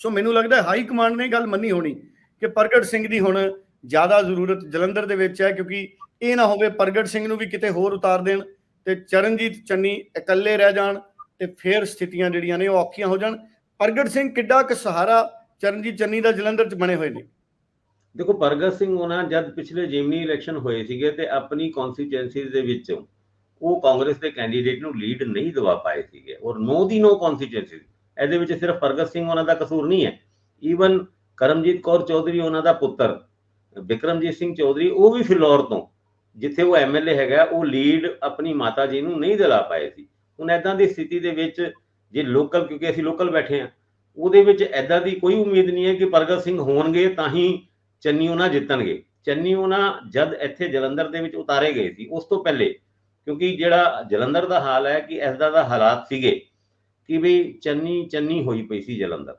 ਸੋ ਮੈਨੂੰ ਲੱਗਦਾ ਹਾਈ ਕਮਾਂਡ ਨੇ ਗੱਲ ਮੰਨੀ ਹੋਣੀ ਕਿ ਪ੍ਰਗਟ ਸਿੰਘ ਦੀ ਹੁਣ ਜ਼ਿਆਦਾ ਜ਼ਰੂਰਤ ਜਲੰਧਰ ਦੇ ਵਿੱਚ ਹੈ ਕਿਉਂਕਿ ਇਹ ਨਾ ਹੋਵੇ ਪ੍ਰਗਟ ਸਿੰਘ ਨੂੰ ਵੀ ਕਿਤੇ ਹੋਰ ਉਤਾਰ ਦੇਣ ਤੇ ਚਰਨਜੀਤ ਚੰਨੀ ਇਕੱਲੇ ਰਹਿ ਜਾਣ ਤੇ ਫਿਰ ਸਥਿਤੀਆਂ ਜਿਹੜੀਆਂ ਨੇ ਉਹ ਔਖੀਆਂ ਹੋ ਜਾਣ। ਪ੍ਰਗਟ ਸਿੰਘ ਕਿੱਡਾ ਕੁ ਸਹਾਰਾ ਚਰਨਜੀਤ ਚੰਨੀ ਦਾ ਜਲੰਧਰ 'ਚ ਬਣੇ ਹੋਏ ਨੇ। ਦੇਖੋ, ਪ੍ਰਗਟ ਸਿੰਘ ਉਹਨਾਂ ਜਦ ਪਿਛਲੇ ਜਿਮਨੀ ਇਲੈਕਸ਼ਨ ਹੋਏ ਸੀਗੇ ਤੇ ਆਪਣੀ ਕਨਸਟੀਚੁਐਂਸੀਜ਼ ਦੇ ਵਿੱਚ ਉਹ ਕਾਂਗਰਸ ਦੇ ਕੈਂਡੀਡੇਟ ਨੂੰ ਲੀਡ ਨਹੀਂ ਦਵਾ ਪਾਏ ਸੀਗੇ ਔਰ ਨੋ ਦੀ ਨੋ ਕਨਸਟੀਚੁਐਂਸੀਜ਼ ਇਹਦੇ ਵਿੱਚ ਸਿਰਫ ਪ੍ਰਗਟ ਸਿੰਘ ਉਹਨਾਂ ਦਾ ਕਸੂਰ ਨਹੀਂ ਹੈ। ਈਵਨ ਕਰਮਜੀਤ ਕੌਰ ਚੌਧਰੀ ਉਹਨਾਂ ਦਾ ਪੁੱਤਰ ਵਿਕਰਮਜੀਤ ਸਿੰਘ ਚੌਧਰੀ, ਉਹ ਵੀ ਫਿਲੌਰ ਤੋਂ, ਜਿੱਥੇ ਉਹ ਐਮਐਲਏ ਹੈਗਾ, ਉਹ ਲੀਡ ਆਪਣੀ ਮਾਤਾ ਜੀ ਨੂੰ ਨਹੀਂ ਦਿਲਾ ਪਾਏ ਸੀ। ਹੁਣ ਐਦਾਂ ਦੀ ਸਥਿਤੀ ਦੇ ਵਿੱਚ ਜੇ ਲੋਕਲ, ਕਿਉਂਕਿ ਅਸੀਂ ਲੋਕਲ ਬੈਠੇ ਆ ਉਹਦੇ ਵਿੱਚ ਐਦਾਂ ਦੀ ਕੋਈ ਉਮੀਦ ਨਹੀਂ ਹੈ ਕਿ ਪ੍ਰਗਟ ਸਿੰਘ ਹੋਣਗੇ ਤਾਂ ਹੀ ਚੰਨੀ ਉਹਨਾਂ ਜਿੱਤਣਗੇ। ਚੰਨੀ ਉਹਨਾਂ ਜਦ ਇੱਥੇ ਜਲੰਧਰ ਦੇ ਵਿੱਚ ਉਤਾਰੇ ਗਏ ਸੀ, ਉਸ ਤੋਂ ਪਹਿਲੇ, ਕਿਉਂਕਿ ਜਿਹੜਾ ਜਲੰਧਰ ਦਾ ਹਾਲ ਹੈ ਕਿ ਐਸਦਾ ਦਾ ਹਾਲਾਤ ਸੀਗੇ ਕਿ ਵੀ ਚੰਨੀ ਚੰਨੀ ਹੋਈ ਪਈ ਸੀ ਜਲੰਧਰ।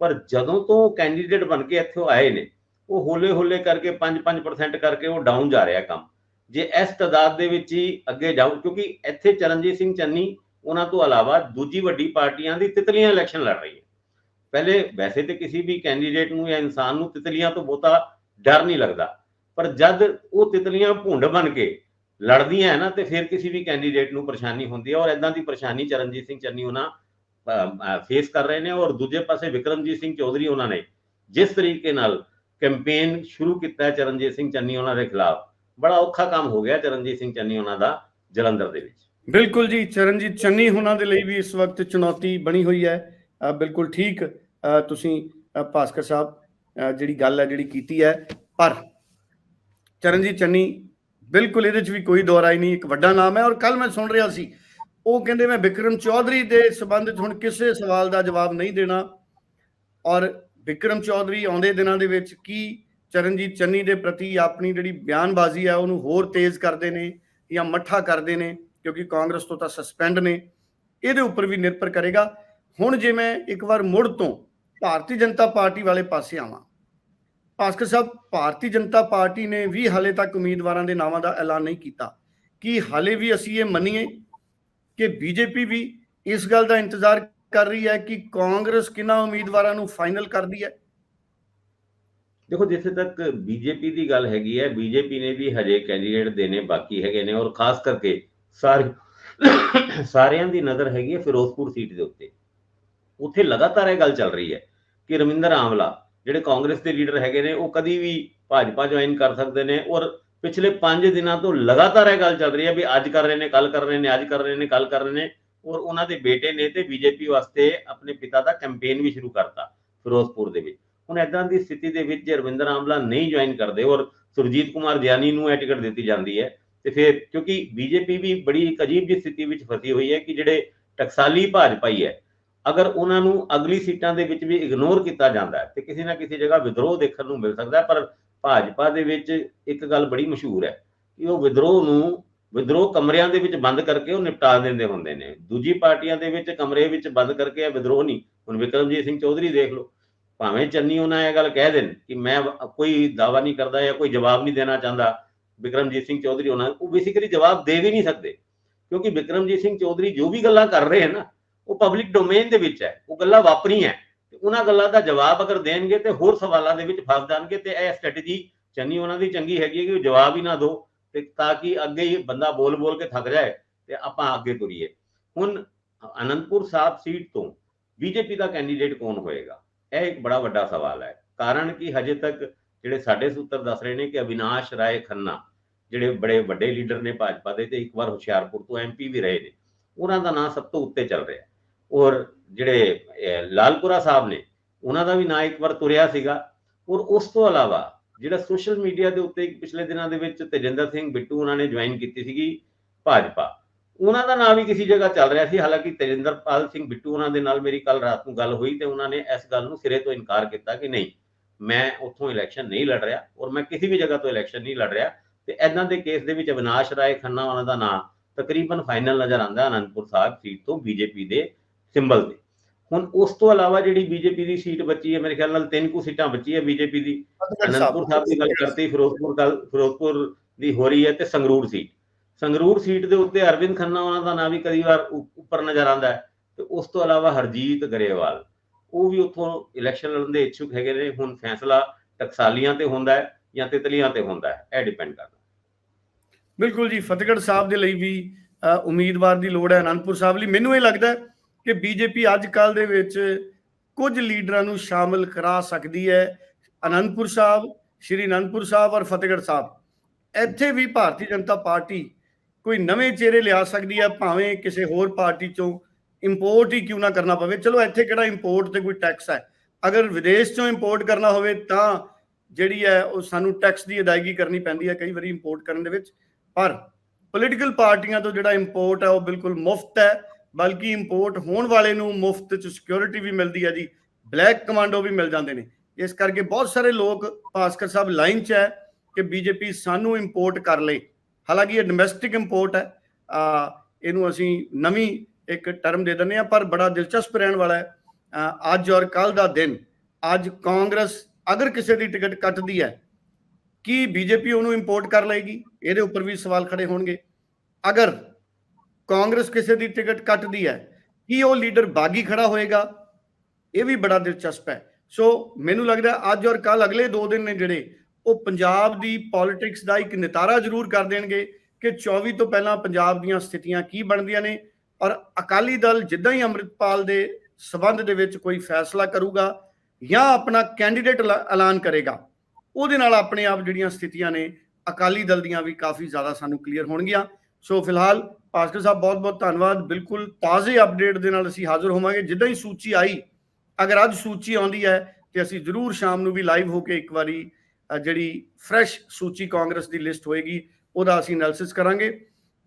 ਪਰ ਜਦੋਂ ਤੋਂ ਕੈਂਡੀਡੇਟ ਬਣ ਕੇ ਇੱਥੇ ਆਏ ਨੇ, ਉਹ ਹੌਲੇ ਹੌਲੇ ਕਰਕੇ 5-5% ਕਰਕੇ ਉਹ ਡਾਊਨ ਜਾ ਰਿਹਾ ਕੰਮ। ਜੇ ਇਸ ਤਦਾਦ ਦੇ ਵਿੱਚ ਹੀ ਅੱਗੇ ਜਾਊ, ਕਿਉਂਕਿ ਇੱਥੇ ਚਰਨਜੀਤ ਸਿੰਘ ਚੰਨੀ ਉਹਨਾਂ ਤੋਂ ਇਲਾਵਾ ਦੂਜੀ ਵੱਡੀ ਪਾਰਟੀਆਂ ਦੀ ਤਿਤਲੀਆਂ ਇਲੈਕਸ਼ਨ ਲੜ ਰਹੀ ਹੈ। ਪਹਿਲੇ ਵੈਸੇ ਤੇ ਕਿਸੇ ਵੀ ਕੈਂਡੀਡੇਟ ਨੂੰ ਜਾਂ ਇਨਸਾਨ ਨੂੰ ਤਿਤਲੀਆਂ ਤੋਂ ਬਹੁਤਾ ਡਰ ਨਹੀਂ ਲੱਗਦਾ, ਪਰ ਜਦ ਉਹ ਤਿਤਲੀਆਂ ਭੁੰਡ ਬਣ ਕੇ ਲੜਦੀਆਂ ਹੈ ਨਾ, ਤੇ ਫਿਰ ਕਿਸੇ ਵੀ ਕੈਂਡੀਡੇਟ ਨੂੰ ਪਰੇਸ਼ਾਨੀ ਹੁੰਦੀ ਹੈ ਔਰ ਇਦਾਂ ਦੀ ਪਰੇਸ਼ਾਨੀ ਚਰਨਜੀਤ ਸਿੰਘ ਚੰਨੀ ਉਹਨਾਂ ਫੇਸ ਕਰ ਰਹੇ ਨੇ ਔਰ ਦੂਜੇ ਪਾਸੇ ਵਿਕਰਮਜੀਤ ਸਿੰਘ ਚੌਧਰੀ ਉਹਨਾਂ ਨੇ ਜਿਸ ਤਰੀਕੇ ਨਾਲ ਕੈਂਪੇਨ ਸ਼ੁਰੂ ਕੀਤਾ ਹੈ ਚਰਨਜੀਤ ਸਿੰਘ ਚੰਨੀ ਉਹਨਾਂ ਦੇ ਖਿਲਾਫ, ਬੜਾ ਔਖਾ ਕੰਮ ਹੋ ਗਿਆ ਚਰਨਜੀਤ ਸਿੰਘ ਚੰਨੀ ਉਹਨਾਂ ਦਾ ਜਲੰਧਰ ਦੇ ਵਿੱਚ। ਬਿਲਕੁਲ ਜੀ, ਚਰਨਜੀਤ ਚੰਨੀ ਉਹਨਾਂ ਦੇ ਲਈ ਵੀ ਇਸ ਵਕਤ ਚੁਣੌਤੀ ਬਣੀ ਹੋਈ ਹੈ। ਬਿਲਕੁਲ ਠੀਕ। ਤੁਸੀਂ ਭਾਸਕਰ ਸਾਹਿਬ ਜਿਹੜੀ ਗੱਲ ਹੈ, ਜਿਹੜੀ ਕੀਤੀ ਹੈ, ਪਰ ਚਰਨਜੀਤ ਚੰਨੀ, ਬਿਲਕੁਲ ਇਹਦੇ 'ਚ ਵੀ ਕੋਈ ਦੋਰਾਈ ਨਹੀਂ, ਇੱਕ ਵੱਡਾ ਨਾਮ ਹੈ। ਔਰ ਕੱਲ ਮੈਂ ਸੁਣ ਰਿਹਾ ਸੀ, ਉਹ ਕਹਿੰਦੇ ਮੈਂ ਵਿਕਰਮ ਚੌਧਰੀ ਦੇ ਸਬੰਧ 'ਚ ਹੁਣ ਕਿਸੇ ਸਵਾਲ ਦਾ ਜਵਾਬ ਨਹੀਂ ਦੇਣਾ। ਔਰ ਵਿਕਰਮ ਚੌਧਰੀ ਆਉਂਦੇ ਦਿਨਾਂ ਦੇ ਵਿੱਚ ਕੀ ਚਰਨਜੀਤ ਚੰਨੀ ਦੇ ਪ੍ਰਤੀ ਆਪਣੀ ਜਿਹੜੀ ਬਿਆਨਬਾਜ਼ੀ ਹੈ, ਉਹਨੂੰ ਹੋਰ ਤੇਜ਼ ਕਰਦੇ ਨੇ ਜਾਂ ਮੱਠਾ ਕਰਦੇ ਨੇ? ਕਿਉਂਕਿ ਕਾਂਗਰਸ ਤੋਂ ਤਾਂ ਸਸਪੈਂਡ ਨੇ, ਇਹਦੇ ਉੱਪਰ ਵੀ ਨਿਰਭਰ ਕਰੇਗਾ। ਹੁਣ ਜੇ ਮੈਂ ਇੱਕ ਵਾਰ ਮੁੜ ਤੋਂ ਭਾਰਤੀ ਜਨਤਾ ਪਾਰਟੀ ਵਾਲੇ ਪਾਸੇ ਆਵਾਂ, ਭਾਸਕਰ ਸਾਹਿਬ, ਭਾਰਤੀ ਜਨਤਾ ਪਾਰਟੀ ਨੇ ਵੀ ਹਾਲੇ ਤੱਕ ਉਮੀਦਵਾਰਾਂ ਦੇ ਨਾਵਾਂ ਦਾ ਐਲਾਨ ਨਹੀਂ ਕੀਤਾ। ਕਿ ਹਾਲੇ ਵੀ ਅਸੀਂ ਇਹ ਮੰਨੀਏ ਕਿ ਬੀਜੇਪੀ ਵੀ ਇਸ ਗੱਲ ਦਾ ਇੰਤਜ਼ਾਰ ਕਰ ਰਹੀ ਹੈ ਕਿ ਕਾਂਗਰਸ ਕਿਹਨਾਂ ਉਮੀਦਵਾਰਾਂ ਨੂੰ ਫਾਈਨਲ ਕਰਦੀ ਹੈ? ਦੇਖੋ, ਜਿੱਥੇ ਤੱਕ ਬੀਜੇਪੀ ਦੀ ਗੱਲ ਹੈਗੀ ਹੈ, ਬੀਜੇਪੀ ਨੇ ਵੀ ਹਜੇ ਕੈਂਡੀਡੇਟ ਦੇਣੇ ਬਾਕੀ ਹੈਗੇ ਨੇ ਔਰ ਖਾਸ ਕਰਕੇ ਸਾਰੇ ਸਾਰਿਆਂ ਦੀ ਨਜ਼ਰ ਹੈਗੀ ਹੈ ਫਿਰੋਜ਼ਪੁਰ ਸੀਟ ਦੇ ਉੱਤੇ। ਉੱਥੇ ਲਗਾਤਾਰ ਇਹ ਗੱਲ ਚੱਲ ਰਹੀ ਹੈ ਕਿ ਰਵਿੰਦਰ ਆਮਲਾ ਜਿਹੜੇ ਕਾਂਗਰਸ ਦੇ ਲੀਡਰ ਹੈਗੇ ਨੇ, ਉਹ ਕਦੀ ਵੀ ਭਾਜਪਾ ਜੁਆਇਨ ਕਰ ਸਕਦੇ ਨੇ ਔਰ ਪਿਛਲੇ 5 ਦਿਨਾਂ ਤੋਂ ਲਗਾਤਾਰ ਇਹ ਗੱਲ ਚੱਲ ਰਹੀ ਹੈ ਵੀ ਅੱਜ ਕਰ ਰਹੇ ਨੇ ਕੱਲ ਕਰ ਰਹੇ ਨੇ, ਅੱਜ ਕਰ ਰਹੇ ਨੇ ਕੱਲ ਕਰ ਰਹੇ ਨੇ ਔਰ ਉਹਨਾਂ ਦੇ ਬੇਟੇ ਨੇ ਤੇ ਬੀਜੇਪੀ ਵਾਸਤੇ ਆਪਣੇ ਪਿਤਾ ਦਾ ਕੈਂਪੇਨ ਵੀ ਸ਼ੁਰੂ ਕਰਤਾ ਫਿਰੋਜ਼ਪੁਰ ਦੇ ਵਿੱਚ। ਹੁਣ ਐਦਾਂ ਦੀ ਸਥਿਤੀ ਦੇ ਵਿੱਚ ਜੇ ਰਵਿੰਦਰ ਆਮਲਾ ਨਹੀਂ ਜੁਆਇਨ ਕਰਦੇ ਔਰ ਸੁਰਜੀਤ ਕੁਮਾਰ ਗਿਆਨੀ ਨੂੰ ਇਹ ਟਿਕਟ ਦਿੱਤੀ ਜਾਂਦੀ ਹੈ ਤੇ ਫਿਰ ਕਿਉਂਕਿ ਬੀਜੇਪੀ ਵੀ ਬੜੀ ਇੱਕ ਅਜੀਬ ਜਿਹੀ ਸਥਿਤੀ ਵਿੱਚ ਫਸੀ ਹੋਈ ਹੈ ਕਿ ਜਿਹੜੇ ਟਕਸਾਲੀ ਭਾਜਪਾਈ ਹੈ, ਅਗਰ ਉਹਨਾਂ ਨੂੰ ਅਗਲੀ ਸੀਟਾਂ ਦੇ ਵਿੱਚ ਵੀ ਇਗਨੋਰ ਕੀਤਾ ਜਾਂਦਾ ਹੈ, ਤੇ ਕਿਸੇ ਨਾ ਕਿਸੇ ਜਗ੍ਹਾ ਵਿਦਰੋਹ ਦੇਖਣ ਨੂੰ ਮਿਲ ਸਕਦਾ ਪਰ ਭਾਜਪਾ ਦੇ ਵਿੱਚ ਇੱਕ ਗੱਲ ਬੜੀ ਮਸ਼ਹੂਰ ਹੈ ਕਿ ਉਹ ਵਿਦਰੋਹ ਨੂੰ ਵਿਦਰੋਹ ਕਮਰਿਆਂ ਦੇ ਵਿੱਚ ਬੰਦ ਕਰਕੇ ਉਹ ਨਿਪਟਾ ਦਿੰਦੇ ਹੁੰਦੇ ਨੇ। ਦੂਜੀ ਪਾਰਟੀਆਂ ਦੇ ਵਿੱਚ ਕਮਰੇ ਵਿੱਚ ਬੰਦ ਕਰਕੇ ਇਹ ਵਿਦਰੋਹ ਨਹੀਂ। ਹੁਣ ਵਿਕਰਮਜੀਤ ਸਿੰਘ ਚੌਧਰੀ ਦੇਖ ਲਓ, ਭਾਵੇਂ ਚੰਨੀ ਉਹਨਾਂ ਇਹ ਗੱਲ ਕਹਿ ਦੇਣ ਕਿ ਮੈਂ ਕੋਈ ਦਾਵਾ ਨਹੀਂ ਕਰਦਾ ਜਾਂ ਕੋਈ ਜਵਾਬ ਨਹੀਂ ਦੇਣਾ ਚਾਹੁੰਦਾ ਵਿਕਰਮਜੀਤ ਸਿੰਘ ਚੌਧਰੀ ਉਹਨਾਂ ਉਹ ਬੇਸਿਕਲੀ ਜਵਾਬ ਦੇ ਵੀ ਨਹੀਂ ਸਕਦੇ। ਕਿਉਂਕਿ ਵਿਕਰਮਜੀਤ ਸਿੰਘ ਚੌਧਰੀ ਜੋ ਵੀ ਗੱਲਾਂ ਕਰ ਰਹੇ ਹਨ ਨਾ ਉਹ ਪਬਲਿਕ ਡੋਮੇਨ ਦੇ ਵਿੱਚ ਹੈ, ਉਹ ਗੱਲਾਂ ਵਾਪਰੀ ਹੈ। ਤੇ ਉਹਨਾਂ ਗੱਲਾਂ ਦਾ ਜਵਾਬ ਅਗਰ ਦੇਣਗੇ ਤੇ ਹੋਰ ਸਵਾਲਾਂ ਦੇ ਵਿੱਚ ਫਸ ਜਾਣਗੇ ਤੇ ਇਹ ਸਟ੍ਰੈਟਜੀ ਚੰਨੀ ਉਹਨਾਂ ਦੀ ਚੰਗੀ ਹੈਗੀ ਹੈ ਕਿ ਉਹ ਜਵਾਬ ਹੀ ਨਾ ਦਿਓ ਤੇ ਤਾਂ ਕਿ ਅੱਗੇ ਹੀ ਬੰਦਾ ਬੋਲ ਬੋਲ ਕੇ ਥੱਕ ਜਾਏ ਤੇ ਆਪਾਂ ਅੱਗੇ ਤੁਰੀਏ। ਹੁਣ ਅਨੰਦਪੁਰ ਸਾਹਿਬ ਸੀਟ ਤੋਂ ਬੀਜੇਪੀ ਦਾ ਕੈਂਡੀਡੇਟ ਕੌਣ ਹੋਏਗਾ? ਇਹ ਇੱਕ ਬੜਾ ਵੱਡਾ ਸਵਾਲ ਹੈ। ਕਾਰਨ ਕਿ ਹਜੇ ਤੱਕ ਜਿਹੜੇ ਸਾਡੇ ਸੂਤਰ ਦੱਸ ਰਹੇ ਨੇ ਕਿ ਅਵਿਨਾਸ਼ ਰਾਏ ਖੰਨਾ ਜਿਹੜੇ ਬੜੇ ਵੱਡੇ ਲੀਡਰ ਨੇ ਭਾਜਪਾ ਦੇ, ਤੇ ਇੱਕ ਵਾਰ ਹੁਸ਼ਿਆਰਪੁਰ ਤੋਂ ਐਮਪੀ ਵੀ ਰਹੇ ਨੇ। ਉਹਨਾਂ ਦਾ ਨਾਂ ਸਭ ਤੋਂ ਉੱਤੇ ਚੱਲ ਰਿਹਾ। ਔਰ ਜਿਹੜੇ ਲਾਲਪੁਰਾ ਸਾਹਿਬ ਨੇ, ਉਹਨਾਂ ਦਾ ਵੀ ਨਾਂ ਇੱਕ ਵਾਰ ਤੁਰਿਆ ਸੀਗਾ। ਔਰ ਉਸ ਤੋਂ ਇਲਾਵਾ ਜਿਹੜਾ ਸੋਸ਼ਲ ਮੀਡੀਆ ਦੇ ਉੱਤੇ ਪਿਛਲੇ ਦਿਨਾਂ ਦੇ ਵਿੱਚ ਤੇਜਿੰਦਰ ਸਿੰਘ, ਬਿੱਟੂ ਉਹਨਾਂ ਨੇ ਜੁਆਇਨ ਕੀਤੀ ਸੀਗੀ ਭਾਜਪਾ। ਉਹਨਾਂ ਦਾ ਨਾਂ ਵੀ ਕਿਸੇ ਜਗ੍ਹਾ ਚੱਲ ਰਿਹਾ ਸੀ। ਹਾਲਾਂਕਿ ਤੇਜਿੰਦਰਪਾਲ ਸਿੰਘ, ਬਿੱਟੂ ਉਹਨਾਂ ਦੇ ਨਾਲ ਮੇਰੀ ਕੱਲ ਰਾਤ ਨੂੰ ਗੱਲ ਹੋਈ ਤੇ ਉਹਨਾਂ ਨੇ ਇਸ ਗੱਲ ਨੂੰ ਸਿਰੇ ਤੋਂ ਇਨਕਾਰ ਕੀਤਾ ਕਿ ਨਹੀਂ, ਮੈਂ ਉੱਥੋਂ ਇਲੈਕਸ਼ਨ ਨਹੀਂ ਲੜ ਰਿਹਾ ਔਰ ਮੈਂ ਕਿਸੇ ਵੀ ਜਗ੍ਹਾ ਤੋਂ ਇਲੈਕਸ਼ਨ ਨਹੀਂ ਲੜ ਰਿਹਾ। ਤੇ ਇਹਨਾਂ ਦੇ ਕੇਸ ਦੇ ਵਿੱਚ ਅਵਿਨਾਸ਼ ਰਾਏ ਖੰਨਾ ਉਹਨਾਂ ਦਾ ਨਾਮ ਤਕਰੀਬਨ ਫਾਈਨਲ ਨਜ਼ਰ ਆਉਂਦਾ ਅਨੰਦਪੁਰ ਸਾਹਿਬ ਸੀਟ ਤੋਂ ਬੀਜੇਪੀ ਦੇ ਸਿੰਬਲ ਤੇ। ਹੁਣ ਉਸ ਤੋਂ ਇਲਾਵਾ ਜਿਹੜੀ ਬੀਜੇਪੀ ਦੀ ਸੀਟ ਬਚੀ ਹੈ ਮੇਰੇ ਖਿਆਲ ਨਾਲ ਤਿੰਨ ਕੁ ਸੀਟਾਂ ਬਚੀ ਹੈ ਬੀਜੇਪੀ ਦੀ। ਅਨੰਦਪੁਰ ਸਾਹਿਬ ਦੀ ਗੱਲ ਕਰਤੀ ਫਿਰੋਜ਼ਪੁਰ ਗੱਲ ਫਿਰੋਜ਼ਪੁਰ ਦੀ ਹੋ ਰਹੀ ਹੈ ਤੇ ਸੰਗਰੂਰ ਸੀਟ। ਸੰਗਰੂਰ ਸੀਟ ਦੇ ਉੱਤੇ ਅਰਵਿੰਦ ਖੰਨਾ ਉਹਨਾਂ ਦਾ ਨਾਮ ਵੀ ਕਈ ਵਾਰ ਉੱਪਰ ਨਜ਼ਰ ਆਉਂਦਾ ਹੈ। ਤੇ ਉਸ ਤੋਂ ਇਲਾਵਾ ਹਰਜੀਤ ਗਰੇਵਾਲ ਉਹ ਵੀ ਉੱਥੋਂ ਇਲੈਕਸ਼ਨ ਲੜਨ ਦੇ ਇੱਛੁਕ ਹੈਗੇ ਨੇ। ਹੁਣ ਫੈਸਲਾ ਟਕਸਾਲੀਆਂ ਤੇ ਹੁੰਦਾ ਹੈ ਜਾਂ ਤਿਤਲੀਆਂ ਤੇ ਹੁੰਦਾ ਹੈ ਇਹ ਡਿਪੈਂਡ ਕਰਦਾ। ਬਿਲਕੁਲ ਜੀ, ਫਤਿਹਗੜ੍ਹ ਸਾਹਿਬ ਦੇ ਲਈ ਵੀ ਉਮੀਦਵਾਰ ਦੀ ਲੋੜ ਹੈ ਅਨੰਦਪੁਰ ਸਾਹਿਬ ਲਈ। ਮੈਨੂੰ ਇਹ ਲੱਗਦਾ ਹੈ ਕਿ ਬੀਜੇਪੀ ਅੱਜ ਕੱਲ ਦੇ ਵਿੱਚ ਕੁਝ ਲੀਡਰਾਂ ਨੂੰ ਸ਼ਾਮਲ ਕਰਾ ਸਕਦੀ ਹੈ। ਅਨੰਦਪੁਰ ਸਾਹਿਬ, ਸ਼੍ਰੀ ਅਨੰਦਪੁਰ ਸਾਹਿਬ ਔਰ ਫਤਿਹਗੜ੍ਹ ਸਾਹਿਬ। ਇੱਥੇ ਵੀ ਭਾਰਤੀ ਜਨਤਾ ਪਾਰਟੀ ਕੋਈ ਨਵੇਂ ਚਿਹਰੇ ਲਿਆ ਸਕਦੀ ਹੈ, ਭਾਵੇਂ ਕਿਸੇ ਹੋਰ ਪਾਰਟੀ ਚੋਂ ਇੰਪੋਰਟ ਹੀ ਕਿਉਂ ਨਾ ਕਰਨਾ ਪਵੇ। ਚਲੋ, ਇੱਥੇ ਕਿਹੜਾ ਇੰਪੋਰਟ ਤੇ ਕੋਈ ਟੈਕਸ ਹੈ? ਅਗਰ ਵਿਦੇਸ਼ ਚੋਂ ਇੰਪੋਰਟ ਕਰਨਾ ਹੋਵੇ ਤਾਂ ਜਿਹੜੀ ਹੈ ਉਹ ਸਾਨੂੰ ਟੈਕਸ ਦੀ ਅਦਾਇਗੀ ਕਰਨੀ ਪੈਂਦੀ ਹੈ ਕਈ ਵਾਰੀ ਇੰਪੋਰਟ ਕਰਨ ਦੇ ਵਿੱਚ। ਪਰ ਪੋਲੀਟੀਕਲ ਪਾਰਟੀਆਂ ਤੋਂ ਜਿਹੜਾ ਇੰਪੋਰਟ ਹੈ ਉਹ ਬਿਲਕੁਲ ਮੁਫਤ ਹੈ, ਬਲਕਿ ਇੰਪੋਰਟ ਹੋਣ ਵਾਲੇ ਨੂੰ ਮੁਫਤ ਚ ਸਿਕਿਉਰਿਟੀ ਵੀ ਮਿਲਦੀ ਹੈ ਜੀ ਬਲੈਕ ਕਮਾਂਡੋ ਵੀ ਮਿਲ ਜਾਂਦੇ ਨੇ। ਇਸ ਕਰਕੇ ਬਹੁਤ ਸਾਰੇ ਲੋਕ ਭਾਸਕਰ ਸਾਹਿਬ ਲਾਈਨ 'ਚ ਹੈ ਕਿ ਬੀਜੇਪੀ ਸਾਨੂੰ ਇੰਪੋਰਟ ਕਰ ਲੇ। ਹਾਲਾਂਕਿ ਇਹ ਡੋਮੈਸਟਿਕ ਇੰਪੋਰਟ ਹੈ, ਆ, ਇਹਨੂੰ ਅਸੀਂ ਨਵੀਂ ਇੱਕ ਟਰਮ ਦੇ ਦਿੰਦੇ ਆ ਪਰ ਬੜਾ ਦਿਲਚਸਪ ਰਹਿਣ ਵਾਲਾ ਹੈ। ਅੱਜ ਔਰ ਕੱਲ ਦਾ ਦਿਨ, ਅੱਜ ਕਾਂਗਰਸ ਅਗਰ ਕਿਸੇ ਦੀ ਟਿਕਟ ਕੱਟਦੀ ਹੈ ਕੀ ਬੀਜੇਪੀ ਉਹਨੂੰ ਇੰਪੋਰਟ ਕਰ ਲਏਗੀ? ਇਹਦੇ ਉੱਪਰ ਵੀ ਸਵਾਲ ਖੜੇ ਹੋਣਗੇ। ਅਗਰ ਕਾਂਗਰਸ ਕਿਸੇ ਦੀ ਟਿਕਟ ਕੱਟਦੀ ਹੈ, ਕੀ ਉਹ ਲੀਡਰ ਬਾਗੀ ਖੜਾ ਹੋਏਗਾ? ਇਹ ਵੀ ਬੜਾ ਦਿਲਚਸਪ ਹੈ। ਸੋ ਮੈਨੂੰ ਲੱਗਦਾ ਅੱਜ ਔਰ ਕੱਲ ਅਗਲੇ 2 ਦਿਨ ਨੇ ਜਿਹੜੇ ਉਹ ਪੰਜਾਬ ਦੀ ਪੋਲਿਟਿਕਸ ਦਾ ਇੱਕ ਨਿਤਾਰਾ ਜ਼ਰੂਰ ਕਰ ਦੇਣਗੇ ਕਿ 24 ਤੋਂ ਪਹਿਲਾਂ ਪੰਜਾਬ ਦੀਆਂ ਸਥਿਤੀਆਂ ਕੀ ਬਣਦੀਆਂ ਨੇ ਔਰ ਅਕਾਲੀ ਦਲ ਜਿੱਦਾਂ ਹੀ ਅੰਮ੍ਰਿਤਪਾਲ ਦੇ ਸਬੰਧ ਦੇ ਵਿੱਚ ਕੋਈ ਫੈਸਲਾ ਕਰੂਗਾ ਜਾਂ ਆਪਣਾ ਕੈਂਡੀਡੇਟ ਐਲਾਨ ਕਰੇਗਾ ਉਹਦੇ ਨਾਲ ਆਪਣੇ ਆਪ ਜਿਹੜੀਆਂ ਸਥਿਤੀਆਂ ਨੇ, ਅਕਾਲੀ ਦਲ ਦੀਆਂ ਵੀ ਕਾਫੀ ਜ਼ਿਆਦਾ ਸਾਨੂੰ ਕਲੀਅਰ ਹੋਣਗੀਆਂ। ਸੋ ਫਿਲਹਾਲ ਭਾਸਕਰ ਸਾਹਿਬ, ਬਹੁਤ ਬਹੁਤ ਧੰਨਵਾਦ। ਬਿਲਕੁਲ ਤਾਜ਼ੇ ਅਪਡੇਟ ਦੇ ਨਾਲ ਅਸੀਂ ਹਾਜ਼ਰ ਹੋਵਾਂਗੇ। ਜਿੱਦਾਂ ਹੀ ਸੂਚੀ ਆਈ, ਅਗਰ ਅੱਜ ਸੂਚੀ ਆਉਂਦੀ ਹੈ, ਤੇ ਅਸੀਂ ਜ਼ਰੂਰ ਸ਼ਾਮ ਨੂੰ ਵੀ ਲਾਈਵ ਹੋ ਕੇ ਇੱਕ ਵਾਰੀ ਜਿਹੜੀ ਫਰੈਸ਼ ਸੂਚੀ ਕਾਂਗਰਸ ਦੀ ਲਿਸਟ ਹੋਏਗੀ, ਉਹਦਾ ਅਸੀਂ ਐਨਾਲਿਸਿਸ ਕਰਾਂਗੇ।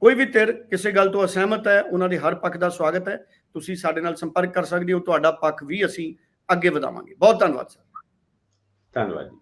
ਕੋਈ ਵੀ ਧਿਰ ਕਿਸੇ ਗੱਲ ਤੋਂ ਅਸਹਿਮਤ ਹੈ, ਉਹਨਾਂ ਦੇ ਹਰ ਪੱਖ ਦਾ ਸਵਾਗਤ ਹੈ। ਤੁਸੀਂ ਸਾਡੇ ਨਾਲ ਸੰਪਰਕ ਕਰ ਸਕਦੇ ਹੋ, ਤੁਹਾਡਾ ਪੱਖ ਵੀ ਅਸੀਂ ਅੱਗੇ ਵਧਾਵਾਂਗੇ। ਬਹੁਤ ਧੰਨਵਾਦ, ਸਰ। ਧੰਨਵਾਦ ਜੀ।